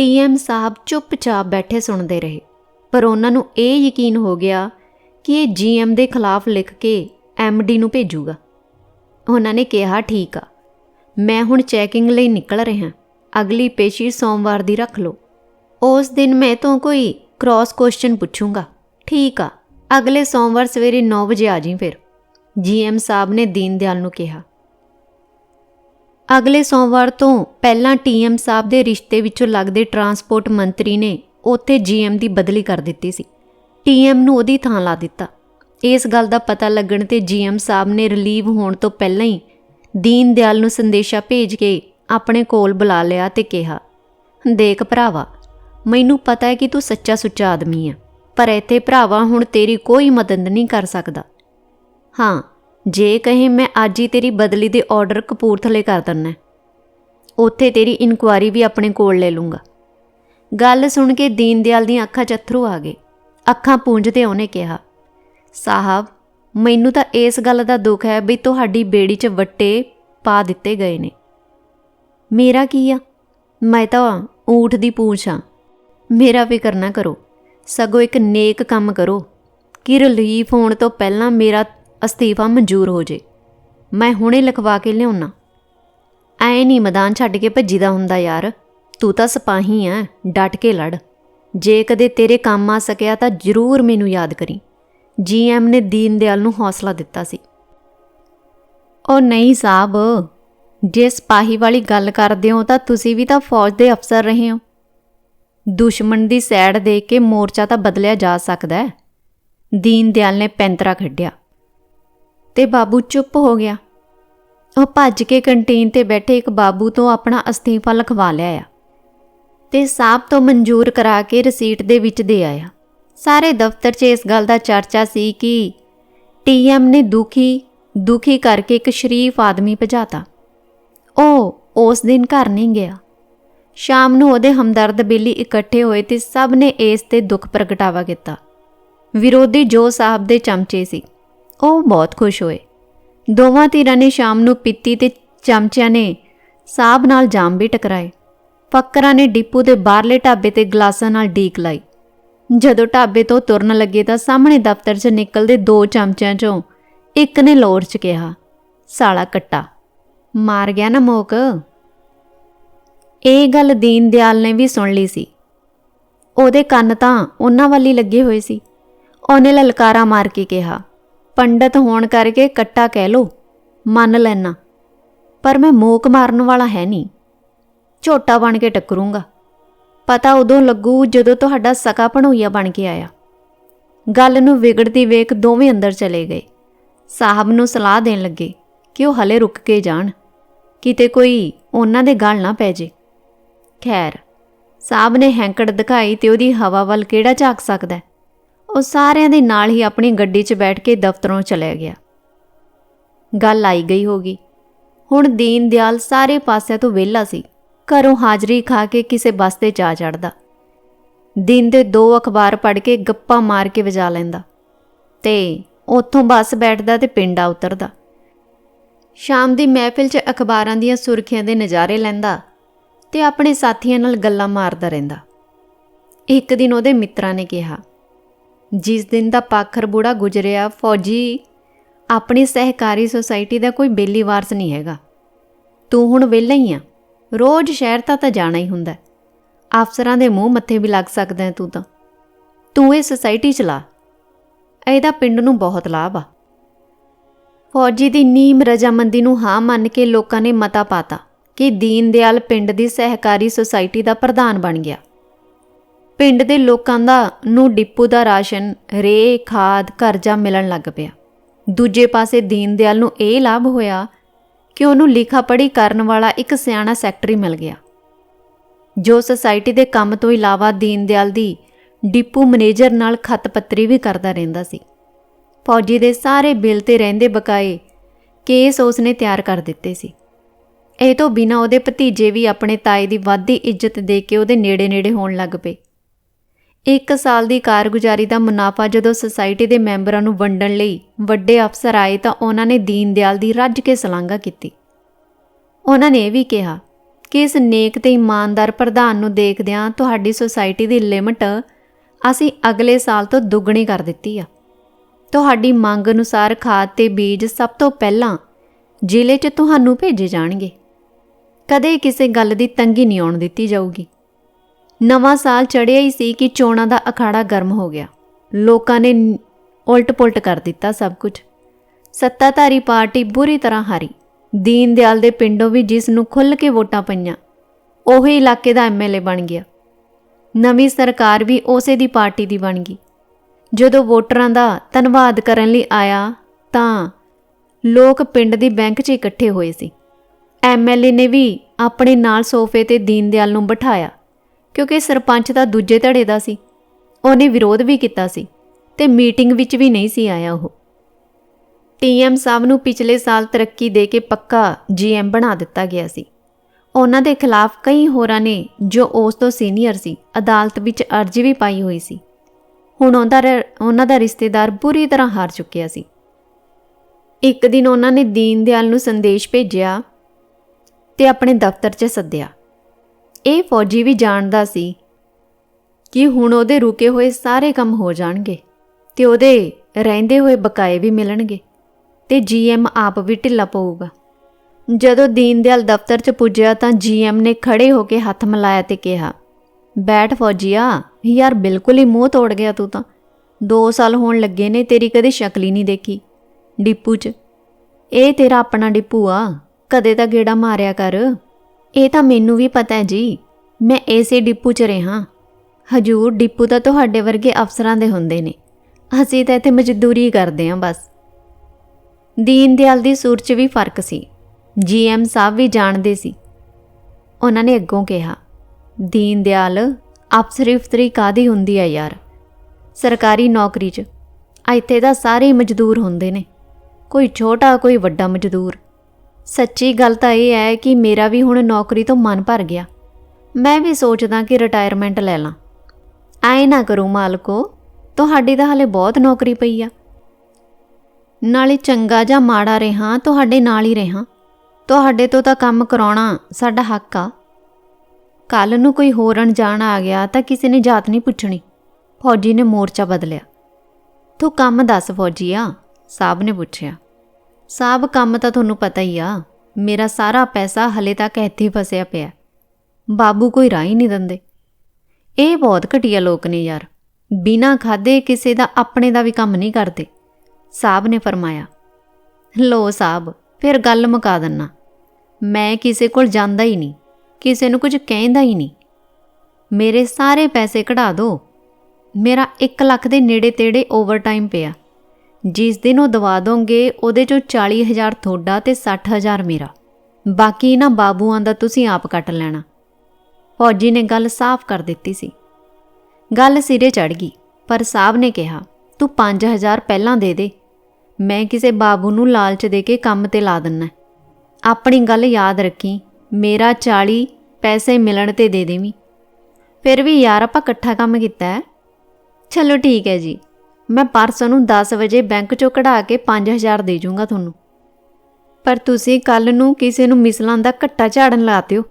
ਟੀਐਮ ਸਾਹਿਬ ਚੁੱਪਚਾਪ ਬੈਠੇ ਸੁਣਦੇ ਰਹੇ। ਪਰ ਉਹਨਾਂ ਨੂੰ ਇਹ ਯਕੀਨ ਹੋ ਗਿਆ ਕਿ ਇਹ ਜੀਐਮ ਦੇ ਖਿਲਾਫ ਲਿਖ ਕੇ ਐਮਡੀ ਨੂੰ ਭੇਜੂਗਾ। ਉਹਨਾਂ ਨੇ ਕਿਹਾ, ਠੀਕ ਆ। ਮੈਂ ਹੁਣ ਚੈਕਿੰਗ ਲਈ ਨਿਕਲ ਰਿਹਾ। ਅਗਲੀ ਪੇਸ਼ੀ ਸੋਮਵਾਰ ਦੀ ਰੱਖ ਲਓ। ਉਸ ਦਿਨ ਮੈਂ ਤੋਂ ਕੋਈ ਕ੍ਰਾਸ ਕੁਐਸਚਨ ਪੁੱਛੂੰਗਾ। ਠੀਕ ਆ। ਅਗਲੇ ਸੋਮਵਾਰ ਸਵੇਰੇ 9 ਵਜੇ ਆ ਜੀ ਫਿਰ। ਜੀਐਮ ਸਾਹਿਬ ਨੇ ਦੀਨ ਦਿਆਲ ਨੂੰ ਕਿਹਾ। ਅਗਲੇ ਸੋਮਵਾਰ ਤੋਂ ਪਹਿਲਾਂ ਟੀਐਮ ਸਾਹਿਬ ਦੇ ਰਿਸ਼ਤੇ ਵਿੱਚੋਂ ਲੱਗਦੇ ਟਰਾਂਸਪੋਰਟ ਮੰਤਰੀ ਨੇ ਉੱਥੇ ਜੀਐਮ ਦੀ ਬਦਲੀ ਕਰ ਦਿੱਤੀ ਸੀ। ਟੀਐਮ ਨੂੰ ਉਹਦੀ ਥਾਂ ਲਾ ਦਿੱਤਾ। ਇਸ ਗੱਲ ਦਾ ਪਤਾ ਲੱਗਣ ਤੇ ਜੀਐਮ ਸਾਹਿਬ ਨੇ ਰਿਲੀਵ ਹੋਣ ਤੋਂ ਪਹਿਲਾਂ ਹੀ ਦੀਨ ਦਿਆਲ ਨੂੰ ਸੰਦੇਸ਼ਾ ਭੇਜ ਕੇ ਆਪਣੇ ਕੋਲ ਬੁਲਾ ਲਿਆ ਤੇ ਕਿਹਾ, ਦੇਖ ਭਰਾਵਾ, ਮੈਨੂੰ ਪਤਾ ਹੈ ਕਿ ਤੂੰ ਸੱਚਾ ਸੁੱਚਾ ਆਦਮੀ ਆ ਪਰ ਇੱਥੇ ਭਰਾਵਾ ਹੁਣ ਤੇਰੀ ਕੋਈ ਮਦਦ ਨਹੀਂ ਕਰ ਸਕਦਾ। ਹਾਂ ਜੇ ਕਹੇ ਮੈਂ ਅੱਜ ਹੀ ਤੇਰੀ ਬਦਲੀ ਦੇ ਆਰਡਰ ਕਪੂਰਥਲੇ ਕਰ ਦਿੰਨਾ ਉੱਥੇ ਤੇਰੀ ਇਨਕੁਆਰੀ ਵੀ ਆਪਣੇ ਕੋਲ ਲੈ ਲੂੰਗਾ। ਗੱਲ ਸੁਣ ਕੇ ਦੀਨਦਿਆਲ ਦੀਆਂ ਅੱਖਾਂ 'ਚ ਅੱਥਰੂ ਆ ਗਏ। ਅੱਖਾਂ ਪੂੰਝਦੇ ਉਹਨੇ ਕਿਹਾ, ਸਾਹਿਬ, ਮੈਨੂੰ ਤਾਂ ਇਸ ਗੱਲ ਦਾ ਦੁੱਖ ਹੈ ਵੀ ਤੁਹਾਡੀ ਬੇੜੀ 'ਚ ਵੱਟੇ ਪਾ ਦਿੱਤੇ ਗਏ ਨੇ। ਮੇਰਾ ਕੀ ਆ? ਮੈਂ ਤਾਂ ਊਠ ਦੀ ਪੂੰਛ ਆ ਮੇਰਾ ਫਿਕਰ ਨਾ ਕਰੋ। ਸਗੋਂ ਇੱਕ ਨੇਕ ਕੰਮ ਕਰੋ। ਕਿ ਰਿਲੀਫ ਹੋਣ ਤੋਂ ਪਹਿਲਾਂ ਮੇਰਾ ਅਸਤੀਫਾ ਮਨਜ਼ੂਰ ਹੋ ਜੇ। ਮੈਂ ਹੁਣੇ ਲਿਖਵਾ ਕੇ ਲਿਆਉਣਾ ਐ ਨਹੀਂ ਮੈਦਾਨ ਛੱਡ ਕੇ ਭੱਜੀਦਾ ਹੁੰਦਾ ਯਾਰ। ਤੂੰ ਤਾਂ ਸਿਪਾਹੀ ਐ, ਡਟ ਕੇ ਲੜ। ਜੇ ਕਦੇ ਤੇਰੇ ਕੰਮ ਆ ਸਕਿਆ ਤਾਂ ਜ਼ਰੂਰ ਮੈਨੂੰ ਯਾਦ ਕਰੀ। ਜੀਐਮ ਨੇ ਦੀਨ ਦਿਆਲ ਨੂੰ ਹੌਸਲਾ ਦਿੱਤਾ ਸੀ। ਉਹ ਨਹੀਂ ਸਾਹਿਬ ਜੇ ਸਿਪਾਹੀ ਵਾਲੀ ਗੱਲ ਕਰਦੇ ਹੋ ਤਾਂ ਤੁਸੀਂ ਵੀ ਤਾਂ ਫੌਜ ਦੇ ਅਫਸਰ ਰਹੇ ਹੋ। ਦੁਸ਼ਮਣ ਦੀ ਸੈਡ ਦੇਖ ਕੇ ਮੋਰਚਾ ਤਾਂ ਬਦਲਿਆ ਜਾ ਸਕਦਾ ਹੈ। ਦੀਨ ਦਿਆਲ ਨੇ ਪੈਂਤਰਾ ਖੱਡਿਆ। ਤੇ ਬਾਬੂ ਚੁੱਪ ਹੋ ਗਿਆ। ਉਹ ਭੱਜ ਕੇ ਕੰਟੀਨ ਤੇ ਬੈਠੇ ਇੱਕ ਬਾਬੂ ਤੋਂ ਆਪਣਾ ਅਸਤੀਫਾ ਲਿਖਵਾ ਲਿਆ ਤੇ ਸਾਹਿਬ ਤੋਂ ਮਨਜ਼ੂਰ ਕਰਾ ਕੇ ਰਸੀਟ ਦੇ ਵਿੱਚ ਦੇ ਆਇਆ। ਸਾਰੇ ਦਫ਼ਤਰ 'ਚ ਇਸ ਗੱਲ ਦਾ ਚਰਚਾ ਸੀ ਕਿ ਟੀਐਮ ਨੇ ਦੁਖੀ ਦੁਖੀ ਕਰਕੇ ਇੱਕ ਸ਼ਰੀਫ ਆਦਮੀ ਭਜਾਤਾ। ਉਹ ਉਸ ਦਿਨ ਘਰ ਨਹੀਂ ਗਿਆ। ਸ਼ਾਮ ਨੂੰ ਉਹਦੇ ਹਮਦਰਦ ਬੇਲੀ ਇਕੱਠੇ ਹੋਏ ਤੇ ਸਭ ਨੇ ਇਸ ਤੇ ਦੁੱਖ ਪ੍ਰਗਟਾਵਾ ਕੀਤਾ। ਵਿਰੋਧੀ ਜੋ ਸਾਹਿਬ ਦੇ ਚਮਚੇ ਸੀ। ਉਹ ਬਹੁਤ ਖੁਸ਼ ਹੋਏ। ਦੋਵਾਂ ਧਿਰਾਂ ਨੇ ਸ਼ਾਮ ਨੂੰ ਪੀਤੀ ਤੇ ਚਮਚਿਆਂ ਨੇ ਸਾਹਿਬ ਨਾਲ ਜਾਮ ਵੀ ਟਕਰਾਏ। ਫੱਕਰਾਂ ਨੇ ਡਿਪੂ ਦੇ ਬਾਹਰਲੇ ਢਾਬੇ ਤੇ ਗਲਾਸਾਂ ਨਾਲ ਡੀਕ ਲਾਈ। ਜਦੋਂ ਢਾਬੇ ਤੋਂ ਤੁਰਨ ਲੱਗੇ ਤਾਂ ਸਾਹਮਣੇ ਦਫ਼ਤਰ 'ਚ ਨਿਕਲਦੇ ਦੋ ਚਮਚਿਆਂ 'ਚੋਂ ਇੱਕ ਨੇ ਲੋੜ 'ਚ ਕਿਹਾ, ਸਾਲਾ ਕੱਟਾ, ਮਾਰ ਗਿਆ ਨਾ ਮੋਕ? ਇਹ ਗੱਲ ਦੀਨ ਦਿਆਲ ਨੇ ਵੀ ਸੁਣ ਲਈ ਸੀ। ਉਹਦੇ ਕੰਨ ਤਾਂ ਉਹਨਾਂ ਵੱਲ ਹੀ ਲੱਗੇ ਹੋਏ ਸੀ। ਉਹਨੇ ਲਲਕਾਰਾ ਮਾਰ ਕੇ ਕਿਹਾ ਪੰਡਤ ਹੋਣ ਕਰਕੇ ਕੱਟਾ ਕਹਿ ਲੋ ਮੰਨ ਲੈਣਾ ਪਰ ਮੈਂ ਮੋਕ ਮਾਰਨ ਵਾਲਾ ਹੈ ਨਹੀਂ। ਝੋਟਾ ਬਣ ਕੇ ਟੱਕਰੂੰਗਾ। ਪਤਾ ਉਦੋਂ ਲੱਗੂ ਜਦੋਂ ਤੁਹਾਡਾ ਸਕਾ ਭਣੋਈਆ ਬਣ ਕੇ ਆਇਆ। ਗੱਲ ਨੂੰ ਵਿਗੜਦੀ ਵੇਖ ਦੋਵੇਂ ਅੰਦਰ ਚਲੇ ਗਏ। ਸਾਹਿਬ ਨੂੰ ਸਲਾਹ ਦੇਣ ਲੱਗੇ ਕਿ ਉਹ ਹਲੇ ਰੁਕ ਕੇ ਜਾਣ। ਕਿਤੇ ਕੋਈ ਉਹਨਾਂ ਦੇ ਗੱਲ ਨਾ ਪੈ ਜੇ। ਖੈਰ, ਸਾਹਿਬ ਨੇ ਹੈਂਕੜ ਦਿਖਾਈ ਤੇ ਉਹਦੀ ਹਵਾ ਵੱਲ ਕਿਹੜਾ ਝਾਕ ਸਕਦਾ ਉਹ ਸਾਰਿਆਂ ਦੇ ਨਾਲ ਹੀ ਆਪਣੀ ਗੱਡੀ 'ਚ ਬੈਠ ਕੇ ਦਫ਼ਤਰੋਂ ਚਲੇ ਗਿਆ। ਗੱਲ ਆਈ ਗਈ ਹੋਗੀ। ਹੁਣ ਦੀਨ ਦਿਆਲ ਸਾਰੇ ਪਾਸਿਆਂ ਤੋਂ ਵਿਹਲਾ ਸੀ। ਘਰੋਂ ਹਾਜ਼ਰੀ ਖਾ ਕੇ ਕਿਸੇ ਬੱਸ ਤੇ ਜਾ ਚੜਦਾ ਦਿਨ ਦੇ ਦੋ ਅਖਬਾਰ ਪੜ੍ਹ ਕੇ ਗੱਪਾਂ ਮਾਰ ਕੇ ਵਜਾ ਲੈਂਦਾ ਤੇ ਉੱਥੋਂ ਬੱਸ ਬੈਠਦਾ ਤੇ ਪਿੰਡ ਉਤਰਦਾ। ਸ਼ਾਮ ਦੀ ਮਹਿਫਿਲ 'ਚ ਅਖਬਾਰਾਂ ਦੀਆਂ ਸੁਰਖੀਆਂ ਦੇ ਨਜ਼ਾਰੇ ਲੈਂਦਾ ਤੇ ਆਪਣੇ ਸਾਥੀਆਂ ਨਾਲ ਗੱਲਾਂ ਮਾਰਦਾ ਰਹਿੰਦਾ। ਇੱਕ ਦਿਨ ਉਹਦੇ ਮਿੱਤਰਾਂ ਨੇ ਕਿਹਾ ਜਿਸ ਦਿਨ ਦਾ ਪਾਖਰ ਬੂੜਾ ਗੁਜਰਿਆ, ਫੌਜੀ ਆਪਣੀ ਸਹਿਕਾਰੀ ਸੁਸਾਇਟੀ ਦਾ ਕੋਈ ਬੇਲੀ ਵਾਰਸ ਨਹੀਂ ਹੈਗਾ। ਤੂੰ ਹੁਣ ਵਿਹਲਾ ਹੀ ਆ। ਰੋਜ਼ ਸ਼ਹਿਰ ਤਾਂ ਤਾਂ ਜਾਣਾ ਹੀ ਹੁੰਦਾ। ਅਫਸਰਾਂ ਦੇ ਮੂੰਹ ਮੱਥੇ ਵੀ ਲੱਗ ਸਕਦਾ ਤੂੰ ਤਾਂ। ਤੂੰ ਇਹ ਸੁਸਾਇਟੀ ਚਲਾ। ਇਹਦਾ ਪਿੰਡ ਨੂੰ ਬਹੁਤ ਲਾਭ ਆ। ਫੌਜੀ ਦੀ ਨੀਮ ਰਜਾਮੰਦੀ ਨੂੰ ਹਾਂ ਮੰਨ ਕੇ ਲੋਕਾਂ ਨੇ ਮਤਾ ਪਾਤਾ ਕਿ ਦੀਨ ਦਿਆਲ ਪਿੰਡ ਦੀ ਸਹਿਕਾਰੀ ਸੁਸਾਇਟੀ ਦਾ ਪ੍ਰਧਾਨ ਬਣ ਗਿਆ। ਪਿੰਡ ਦੇ ਲੋਕਾਂ ਦਾ ਨੂੰ ਡਿੱਪੂ ਦਾ ਰਾਸ਼ਨ ਰੇ, ਖਾਦ, ਕਰਜ਼ਾ ਮਿਲਣ ਲੱਗ ਪਿਆ। ਦੂਜੇ ਪਾਸੇ ਦੀਨ ਦਿਆਲ ਨੂੰ ਇਹ ਲਾਭ ਹੋਇਆ ਕਿ ਉਹਨੂੰ ਲਿਖਾ ਪੜ੍ਹੀ ਕਰਨ ਵਾਲਾ ਇੱਕ ਸਿਆਣਾ ਸੈਕਟਰੀ ਮਿਲ ਗਿਆ। ਜੋ ਸੁਸਾਇਟੀ ਦੇ ਕੰਮ ਤੋਂ ਇਲਾਵਾ ਦੀਨ ਦਿਆਲ ਦੀ ਡਿਪੂ ਮੈਨੇਜਰ ਨਾਲ ਖਤ ਪੱਤਰੀ ਵੀ ਕਰਦਾ ਰਹਿੰਦਾ ਸੀ। ਫੌਜੀ ਦੇ ਸਾਰੇ ਬਿੱਲ ਤੇ ਰਹਿੰਦੇ ਬਕਾਏ ਕੇਸ ਉਸਨੇ ਤਿਆਰ ਕਰ ਦਿੱਤੇ ਸੀ। ਇਹ ਤੋਂ ਬਿਨਾ ਉਹਦੇ ਭਤੀਜੇ ਵੀ ਆਪਣੇ ਤਾਏ ਦੀ ਵਾਧੀ ਇੱਜ਼ਤ ਦੇ ਕੇ ਉਹਦੇ ਨੇੜੇ-ਨੇੜੇ ਹੋਣ ਲੱਗ ਪਏ। ਇੱਕ ਸਾਲ ਦੀ ਕਾਰਗੁਜ਼ਾਰੀ ਦਾ ਮੁਨਾਫਾ ਜਦੋਂ ਸੁਸਾਇਟੀ ਦੇ ਮੈਂਬਰਾਂ ਨੂੰ ਵੰਡਣ ਲਈ ਵੱਡੇ ਅਫਸਰ ਆਏ ਤਾਂ ਉਹਨਾਂ ਨੇ ਦੀਨ ਦਿਆਲ ਦੀ ਰੱਜ ਕੇ ਸਲਾਂਘਾ ਕੀਤੀ। ਉਹਨਾਂ ਨੇ ਇਹ ਵੀ ਕਿਹਾ ਕਿ ਇਸ ਨੇਕ ਤੇ ਇਮਾਨਦਾਰ ਪ੍ਰਧਾਨ ਨੂੰ ਦੇਖਦਿਆਂ ਤੁਹਾਡੀ ਸੁਸਾਇਟੀ ਦੀ ਲਿਮਟ ਅਸੀਂ ਅਗਲੇ ਸਾਲ ਤੋਂ ਦੁੱਗਣੀ ਕਰ ਦਿੱਤੀ ਆ। ਤੁਹਾਡੀ ਮੰਗ ਅਨੁਸਾਰ ਖਾਦ ਤੇ ਬੀਜ ਸਭ ਤੋਂ ਪਹਿਲਾਂ ਜ਼ਿਲ੍ਹੇ 'ਚ ਤੁਹਾਨੂੰ ਭੇਜੇ ਜਾਣਗੇ। ਕਦੇ ਕਿਸੇ ਗੱਲ ਦੀ ਤੰਗੀ ਨਹੀਂ ਆਉਣ ਦਿੱਤੀ ਜਾਊਗੀ। ਨਵਾਂ ਸਾਲ ਚੜ੍ਹਿਆ ਹੀ ਸੀ ਕਿ ਚੋਣਾਂ ਦਾ ਅਖਾੜਾ ਗਰਮ ਹੋ ਗਿਆ। ਲੋਕਾਂ ਨੇ ਉਲਟ-ਪੁਲਟ ਕਰ ਦਿੱਤਾ ਸਭ ਕੁਝ। ਸੱਤਾਧਾਰੀ ਪਾਰਟੀ ਬੁਰੀ ਤਰ੍ਹਾਂ ਹਾਰੀ। ਦੀਨ ਦਿਆਲ ਦੇ ਪਿੰਡੋਂ ਵੀ ਜਿਸ ਨੂੰ ਖੁੱਲ੍ਹ ਕੇ ਵੋਟਾਂ ਪਈਆਂ, ਉਹੀ ਇਲਾਕੇ ਦਾ ਐਮਐਲਏ ਬਣ ਗਿਆ। ਨਵੀਂ ਸਰਕਾਰ ਵੀ ਉਸੇ ਦੀ ਪਾਰਟੀ ਦੀ ਬਣ ਗਈ। ਜਦੋਂ ਵੋਟਰਾਂ ਦਾ ਧੰਨਵਾਦ ਕਰਨ ਲਈ ਆਇਆ, ਤਾਂ ਲੋਕ ਪਿੰਡ ਦੀ ਬੈਂਕ 'ਚ ਇਕੱਠੇ ਹੋਏ ਸੀ। ਐਮਐਲਏ ਨੇ ਵੀ ਆਪਣੇ ਨਾਲ ਸੋਫੇ ਤੇ ਦੀਨਦਿਆਲ ਨੂੰ ਬਿਠਾਇਆ। ਕਿਉਂਕਿ ਸਰਪੰਚ ਦਾ ਦੂਜੇ ਧੜੇ ਦਾ ਸੀ। ਉਹਨੇ ਵਿਰੋਧ ਵੀ ਕੀਤਾ ਸੀ ਤੇ ਮੀਟਿੰਗ ਵਿੱਚ ਵੀ ਨਹੀਂ ਸੀ ਆਇਆ ਉਹ। ਟੀਐਮ ਸਾਹਿਬ ਨੂੰ ਪਿਛਲੇ ਸਾਲ ਤਰੱਕੀ ਦੇ ਕੇ ਪੱਕਾ ਜੀਐਮ ਬਣਾ ਦਿੱਤਾ ਗਿਆ ਸੀ। ਉਹਨਾਂ ਦੇ ਖਿਲਾਫ ਕਈ ਹੋਰਾਂ ਨੇ ਜੋ ਉਸ ਤੋਂ ਸੀਨੀਅਰ ਸੀ, ਅਦਾਲਤ ਵਿੱਚ ਅਰਜ਼ੀ ਵੀ ਪਾਈ ਹੋਈ ਸੀ। ਹੁਣ ਉਹਦਾ ਰ- ਉਹਨਾਂ ਦਾ ਰਿਸ਼ਤੇਦਾਰ ਬੁਰੀ ਤਰ੍ਹਾਂ ਹਾਰ ਚੁੱਕਿਆ ਸੀ। ਇੱਕ ਦਿਨ ਉਹਨਾਂ ਨੇ ਦੀਨ ਦਿਆਲ ਨੂੰ ਸੰਦੇਸ਼ ਭੇਜਿਆ ਤੇ ਆਪਣੇ ਦਫ਼ਤਰ 'ਚ ਸੱਦਿਆ। ਇਹ ਫੌਜੀ ਵੀ ਜਾਣਦਾ ਸੀ ਕਿ ਹੁਣ ਉਹਦੇ ਰੁਕੇ ਹੋਏ ਸਾਰੇ ਕੰਮ ਹੋ ਜਾਣਗੇ ਤੇ ਉਹਦੇ ਰਹਿੰਦੇ ਹੋਏ ਬਕਾਏ ਵੀ ਮਿਲਣਗੇ ਤੇ ਜੀਐਮ ਆਪ ਵੀ ਢਿੱਲਾ ਪਊਗਾ। ਜਦੋਂ ਦੀਨਦਿਆਲ ਦਫ਼ਤਰ 'ਚ ਪੁੱਜਿਆ ਤਾਂ ਜੀਐਮ ਨੇ ਖੜੇ ਹੋ ਕੇ ਹੱਥ ਮਿਲਾਇਆ ਤੇ ਕਿਹਾ, ਬੈਠ ਫੌਜੀਆ, ਯਾਰ ਬਿਲਕੁਲ ਹੀ ਮੂੰਹ ਤੋੜ ਗਿਆ ਤੂੰ ਤਾਂ। 2 ਸਾਲ ਹੋਣ ਲੱਗੇ ਨੇ, ਤੇਰੀ ਕਦੇ ਸ਼ਕਲ ਹੀ ਨਹੀਂ ਦੇਖੀ। ਡਿਪੂ 'ਚ, ਇਹ ਤੇਰਾ ਆਪਣਾ ਡਿੱਪੂ ਆ, ਕਦੇ ਤਾਂ ਗੇੜਾ ਮਾਰਿਆ ਕਰ। ਇਹ ਤਾਂ ਮੈਨੂੰ ਵੀ ਪਤਾ ਹੈ ਜੀ। ਮੈਂ ਇਸੇ ਡਿਪੂ 'ਚ ਰਿਹਾ। ਹਜੂਰ ਡਿਪੂ ਤਾਂ ਤੁਹਾਡੇ ਵਰਗੇ ਅਫਸਰਾਂ ਦੇ ਹੁੰਦੇ ਨੇ। ਅਸੀਂ ਤਾਂ ਇੱਥੇ ਮਜ਼ਦੂਰੀ ਕਰਦੇ ਹਾਂ ਬਸ। ਦੀਨ ਦਿਆਲ ਦੀ ਸੂਰ 'ਚ ਵੀ ਫ਼ਰਕ ਸੀ। ਜੀਐਮ ਸਾਹਿਬ ਵੀ ਜਾਣਦੇ ਸੀ। ਉਹਨਾਂ ਨੇ ਅੱਗੋਂ ਕਿਹਾ, ਦੀਨ ਦਿਆਲ ਅਫਸਰ ਕਾਦੀ ਹੁੰਦੀ ਆ ਯਾਰ? ਸਰਕਾਰੀ ਨੌਕਰੀ 'ਚ, ਇੱਥੇ ਤਾਂ ਸਾਰੇ ਹੀ ਮਜ਼ਦੂਰ ਹੁੰਦੇ ਨੇ। ਕੋਈ ਛੋਟਾ, ਕੋਈ ਵੱਡਾ ਮਜ਼ਦੂਰ। ਸੱਚੀ ਗੱਲ ਤਾਂ ਇਹ ਹੈ ਕਿ ਮੇਰਾ ਵੀ ਹੁਣ ਨੌਕਰੀ ਤੋਂ ਮਨ ਭਰ ਗਿਆ। ਮੈਂ ਵੀ ਸੋਚਦਾ ਕਿ ਰਿਟਾਇਰਮੈਂਟ ਲੈ ਲਾਂ। ਐ ਨਾ ਕਰੋ ਮਾਲਕੋ, ਤੁਹਾਡੀ ਤਾਂ ਹਲੇ ਬਹੁਤ ਨੌਕਰੀ ਪਈ ਆ। ਨਾਲੇ ਚੰਗਾ ਜਾਂ ਮਾੜਾ ਰਹਾ, ਤੁਹਾਡੇ ਨਾਲ ਹੀ ਰਹਾ। ਤੁਹਾਡੇ ਤੋਂ ਤਾਂ ਕੰਮ ਕਰਾਉਣਾ ਸਾਡਾ ਹੱਕ ਆ। ਕੱਲ ਨੂੰ ਕੋਈ ਹੋਰ ਅਣਜਾਣ ਆ ਗਿਆ ਤਾਂ ਕਿਸੇ ਨੇ ਜਾਤ ਨਹੀਂ ਪੁੱਛਣੀ। ਫੌਜੀ ਨੇ ਮੋਰਚਾ ਬਦਲਿਆ। ਤੂੰ ਕੰਮ ਦੱਸ ਫੌਜੀਆ, ਸਾਹਿਬ ਨੇ ਪੁੱਛਿਆ। ਸਾਹਿਬ ਕੰਮ ਤਾਂ ਤੁਹਾਨੂੰ ਪਤਾ ਹੀ ਆ। ਮੇਰਾ ਸਾਰਾ ਪੈਸਾ ਹਲੇ ਤੱਕ ਇੱਥੇ ਫਸਿਆ ਪਿਆ। ਬਾਬੂ ਕੋਈ ਰਾਹ ਹੀ ਨਹੀਂ ਦਿੰਦੇ। ਇਹ ਬਹੁਤ ਘਟੀਆ ਲੋਕ ਨੇ ਯਾਰ। ਬਿਨਾ ਖਾਦੇ ਕਿਸੇ ਦਾ ਆਪਣੇ ਦਾ ਵੀ ਕੰਮ ਨਹੀਂ ਕਰਦੇ। ਸਾਹਿਬ ਨੇ ਫਰਮਾਇਆ। ਲੋ ਸਾਹਿਬ ਫਿਰ ਗੱਲ ਮੁਕਾ ਦਿੰਨਾ। ਮੈਂ ਕਿਸੇ ਕੋਲ ਜਾਂਦਾ ਹੀ ਨਹੀਂ। ਕਿਸੇ ਨੂੰ ਕੁਝ ਕਹਿੰਦਾ ਹੀ ਨਹੀਂ। ਮੇਰੇ ਸਾਰੇ ਪੈਸੇ ਕਢਾ ਦਿਓ ਮੇਰਾ 1 ਲੱਖ ਦੇ ਨੇੜੇ ਤੇੜੇ ਓਵਰਟਾਈਮ ਪਿਆ। ਜਿਸ ਦਿਨ ਉਹ ਦਵਾ ਦੋਗੇ, ਉਹਦੇ ਚੋਂ 40000 ਤੁਹਾਡਾ ਤੇ 60000 ਮੇਰਾ। ਬਾਕੀ ਇਹਨਾਂ ਬਾਬੂਆਂ ਦਾ ਤੁਸੀਂ ਆਪ ਕੱਟ ਲੈਣਾ। ਫੌਜੀ ਨੇ ਗੱਲ ਸਾਫ਼ ਕਰ ਦਿੱਤੀ ਸੀ। ਗੱਲ ਸਿਰੇ ਚੜ ਗਈ, ਪਰ ਸਾਹਿਬ ਨੇ ਕਿਹਾ, ਤੂੰ 5000 ਪਹਿਲਾਂ ਦੇ ਦੇ। ਮੈਂ ਕਿਸੇ ਬਾਬੂ ਨੂੰ ਲਾਲਚ ਦੇ ਕੇ ਕੰਮ ਤੇ ਲਾ ਦਿੰਨਾ ਆਪਣੀ ਗੱਲ ਯਾਦ ਰੱਖੀ, ਮੇਰਾ 40 ਪੈਸੇ ਮਿਲਣ ਤੇ ਦੇ ਦੇਵੀਂ। ਫਿਰ ਵੀ ਯਾਰ, ਆਪਾਂ ਇਕੱਠਾ ਕੰਮ ਕੀਤਾ ਹੈ? ਚਲੋ ਠੀਕ ਹੈ ਜੀ। ਮੈਂ ਪਰਸ ਨੂੰ 10 ਵਜੇ ਬੈਂਕ ਚੋਂ ਕਢਾ ਕੇ 5000 ਦੇ ਜਾਊਂਗਾ ਤੁਹਾਨੂੰ। ਪਰ ਤੁਸੀਂ ਕੱਲ ਨੂੰ ਕਿਸੇ ਨੂੰ ਮਿਸਲਾਂ ਦਾ ਘੱਟਾ ਝਾੜਨ ਲਾਤਿਓ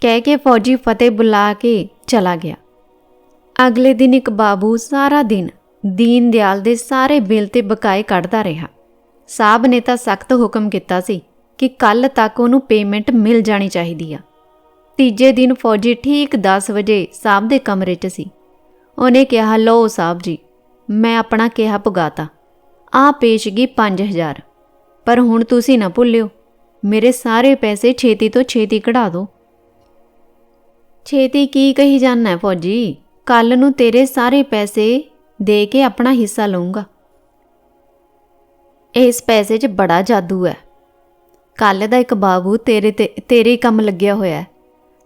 ਕਹਿ ਕੇ ਫੌਜੀ ਫਤਿਹ ਬੁਲਾ ਕੇ ਚਲਾ ਗਿਆ। ਅਗਲੇ ਦਿਨ ਇੱਕ ਬਾਬੂ ਸਾਰਾ ਦਿਨ ਦੀਨ ਦਿਆਲ ਦੇ ਸਾਰੇ ਬਿੱਲ ਤੇ ਬਕਾਏ ਕੱਢਦਾ ਰਿਹਾ। ਸਾਹਿਬ ਨੇ ਤਾਂ ਸਖਤ ਹੁਕਮ ਕੀਤਾ ਸੀ ਕਿ ਕੱਲ ਤੱਕ ਉਹਨੂੰ ਪੇਮੈਂਟ ਮਿਲ ਜਾਣੀ ਚਾਹੀਦੀ ਆ। ਤੀਜੇ ਦਿਨ ਫੌਜੀ ਠੀਕ 10 ਵਜੇ ਸਾਹਿਬ ਦੇ ਕਮਰੇ 'ਚ ਸੀ। ਉਹਨੇ ਕਿਹਾ, ਲਓ ਸਾਹਿਬ ਜੀ ਮੈਂ ਆਪਣਾ ਕਿਹਾ ਪੁਗਾਤਾ। ਆ ਪੇਸ਼ਗੀ 5000 ਪਰ ਹੁਣ ਤੁਸੀਂ ਨਾ ਭੁੱਲਿਓ, ਮੇਰੇ ਸਾਰੇ ਪੈਸੇ ਛੇਤੀ ਤੋਂ ਛੇਤੀ ਕਢਾ ਦਿਓ। ਛੇਤੀ ਕੀ ਕਹੀ ਜਾਣਾ ਫੌਜੀ? ਕੱਲ ਨੂੰ ਤੇਰੇ ਸਾਰੇ ਪੈਸੇ ਦੇ ਕੇ ਆਪਣਾ ਹਿੱਸਾ ਲਵਾਂਗਾ ਇਸ ਪੈਸੇ 'ਚ ਬੜਾ ਜਾਦੂ ਹੈ। ਕੱਲ ਦਾ ਇੱਕ ਬਾਬੂ ਤੇਰੇ ਤੇ, ਤੇਰੇ ਕੰਮ ਲੱਗਿਆ ਹੋਇਆ ਹੈ।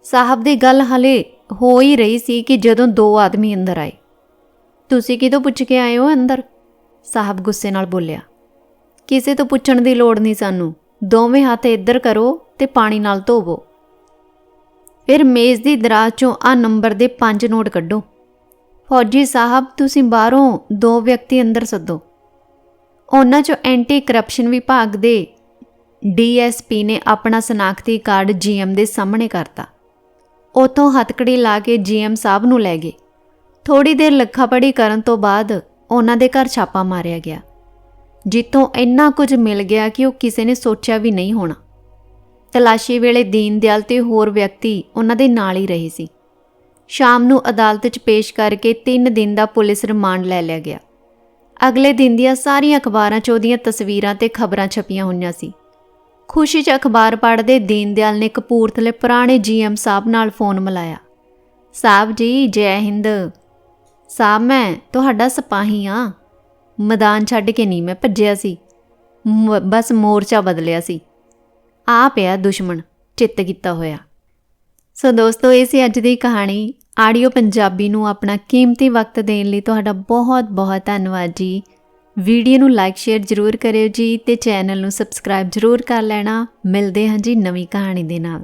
ਸਾਹਿਬ ਦੀ ਗੱਲ ਹਲੇ ਹੋ ਹੀ ਰਹੀ ਸੀ ਕਿ ਜਦੋਂ ਦੋ ਆਦਮੀ ਅੰਦਰ ਆਏ। ਤੁਸੀਂ ਕਿਦੋਂ ਪੁੱਛ ਕੇ ਆਏ ਹੋ ਅੰਦਰ? ਸਾਹਿਬ ਗੁੱਸੇ ਨਾਲ ਬੋਲਿਆ, ਕਿਸੇ ਤੋਂ ਪੁੱਛਣ ਦੀ ਲੋੜ ਨਹੀਂ ਸਾਨੂੰ। ਦੋਵੇਂ ਹੱਥ ਇੱਧਰ ਕਰੋ ਤੇ ਪਾਣੀ ਨਾਲ ਧੋਵੋ। ਫਿਰ ਮੇਜ਼ ਦੀ ਦਰਾਜ਼ ਚੋਂ ਆ ਨੰਬਰ ਦੇ ਪੰਜ ਨੋਟ ਕੱਢੋ। ਫੌਜੀ ਸਾਹਿਬ, ਤੁਸੀਂ ਬਾਹਰੋਂ ਦੋ ਵਿਅਕਤੀ ਅੰਦਰ ਸੱਦੋ। ਉਹਨਾਂ ਚੋਂ ਐਂਟੀ ਕਰਪਸ਼ਨ ਵਿਭਾਗ ਦੇ ਡੀਐਸਪੀ ਨੇ ਆਪਣਾ ਸਨਾਖਤੀ ਕਾਰਡ ਜੀਐਮ ਦੇ ਸਾਹਮਣੇ ਕਰਤਾ। ਉਤੋਂ ਹੱਥਕੜੀ ਲਾ ਕੇ ਜੀਐਮ ਸਾਹਿਬ ਨੂੰ ਲੈ ਗਏ। ਥੋੜੀ ਦੇਰ ਲੱਖਾਪੜੀ ਕਰਨ ਤੋਂ ਬਾਅਦ ਉਹਨਾਂ ਦੇ ਘਰ ਛਾਪਾ ਮਾਰਿਆ ਗਿਆ, ਜਿੱਥੋਂ ਇੰਨਾ ਕੁਝ ਮਿਲ ਗਿਆ ਕਿ ਉਹ ਕਿਸੇ ਨੇ ਸੋਚਿਆ ਵੀ ਨਹੀਂ ਹੋਣਾ। ਤਲਾਸ਼ੀ ਵੇਲੇ ਦੀਨ ਦਿਆਲ ਤੇ ਹੋਰ ਵਿਅਕਤੀ ਉਹਨਾਂ ਦੇ ਨਾਲ ਹੀ ਰਹੇ ਸੀ। ਸ਼ਾਮ ਨੂੰ ਅਦਾਲਤ 'ਚ ਪੇਸ਼ ਕਰਕੇ 3 ਦਿਨ ਦਾ ਪੁਲਿਸ ਰਿਮਾਂਡ ਲੈ ਲਿਆ ਗਿਆ। ਅਗਲੇ ਦਿਨ ਦੀਆਂ ਸਾਰੀਆਂ ਅਖਬਾਰਾਂ 'ਚ ਉਹਦੀਆਂ ਤਸਵੀਰਾਂ ਤੇ ਖਬਰਾਂ ਛਪੀਆਂ ਹੋਈਆਂ ਸੀ। ਖੁਸ਼ੀ 'ਚ ਅਖਬਾਰ ਪੜ੍ਹਦੇ ਦੀਨ ਦਿਆਲ ਨੇ ਕਪੂਰਥਲੇ ਪੁਰਾਣੇ ਜੀਐਮ ਸਾਹਿਬ ਨਾਲ ਫੋਨ ਮਿਲਾਇਆ। ਸਾਹਿਬ ਜੀ, ਜੈ ਹਿੰਦ। ਸਾਹਿਬ ਮੈਂ ਤੁਹਾਡਾ ਸਿਪਾਹੀ ਆ। ਮੈਦਾਨ ਛੱਡ ਕੇ ਨਹੀਂ ਮੈਂ ਭੱਜਿਆ ਸੀ। ਮ- ਬਸ ਮੋਰਚਾ ਬਦਲਿਆ ਸੀ। ਆ ਪਿਆ ਦੁਸ਼ਮਣ, ਚਿੱਤ ਕੀਤਾ ਹੋਇਆ। ਸੋ ਦੋਸਤੋ, ਇਹ ਸੀ ਅੱਜ ਦੀ ਕਹਾਣੀ। ਆਡੀਓ ਪੰਜਾਬੀ ਨੂੰ ਆਪਣਾ ਕੀਮਤੀ ਵਕਤ ਦੇਣ ਲਈ ਤੁਹਾਡਾ ਬਹੁਤ ਬਹੁਤ ਧੰਨਵਾਦ ਜੀ। ਵੀਡੀਓ ਨੂੰ ਲਾਈਕ ਸ਼ੇਅਰ ਜ਼ਰੂਰ ਕਰਿਓ ਜੀ ਤੇ ਚੈਨਲ ਨੂੰ ਸਬਸਕ੍ਰਾਈਬ ਜ਼ਰੂਰ ਕਰ ਲੈਣਾ। ਮਿਲਦੇ ਹਾਂ ਜੀ ਨਵੀਂ ਕਹਾਣੀ ਦੇ ਨਾਲ।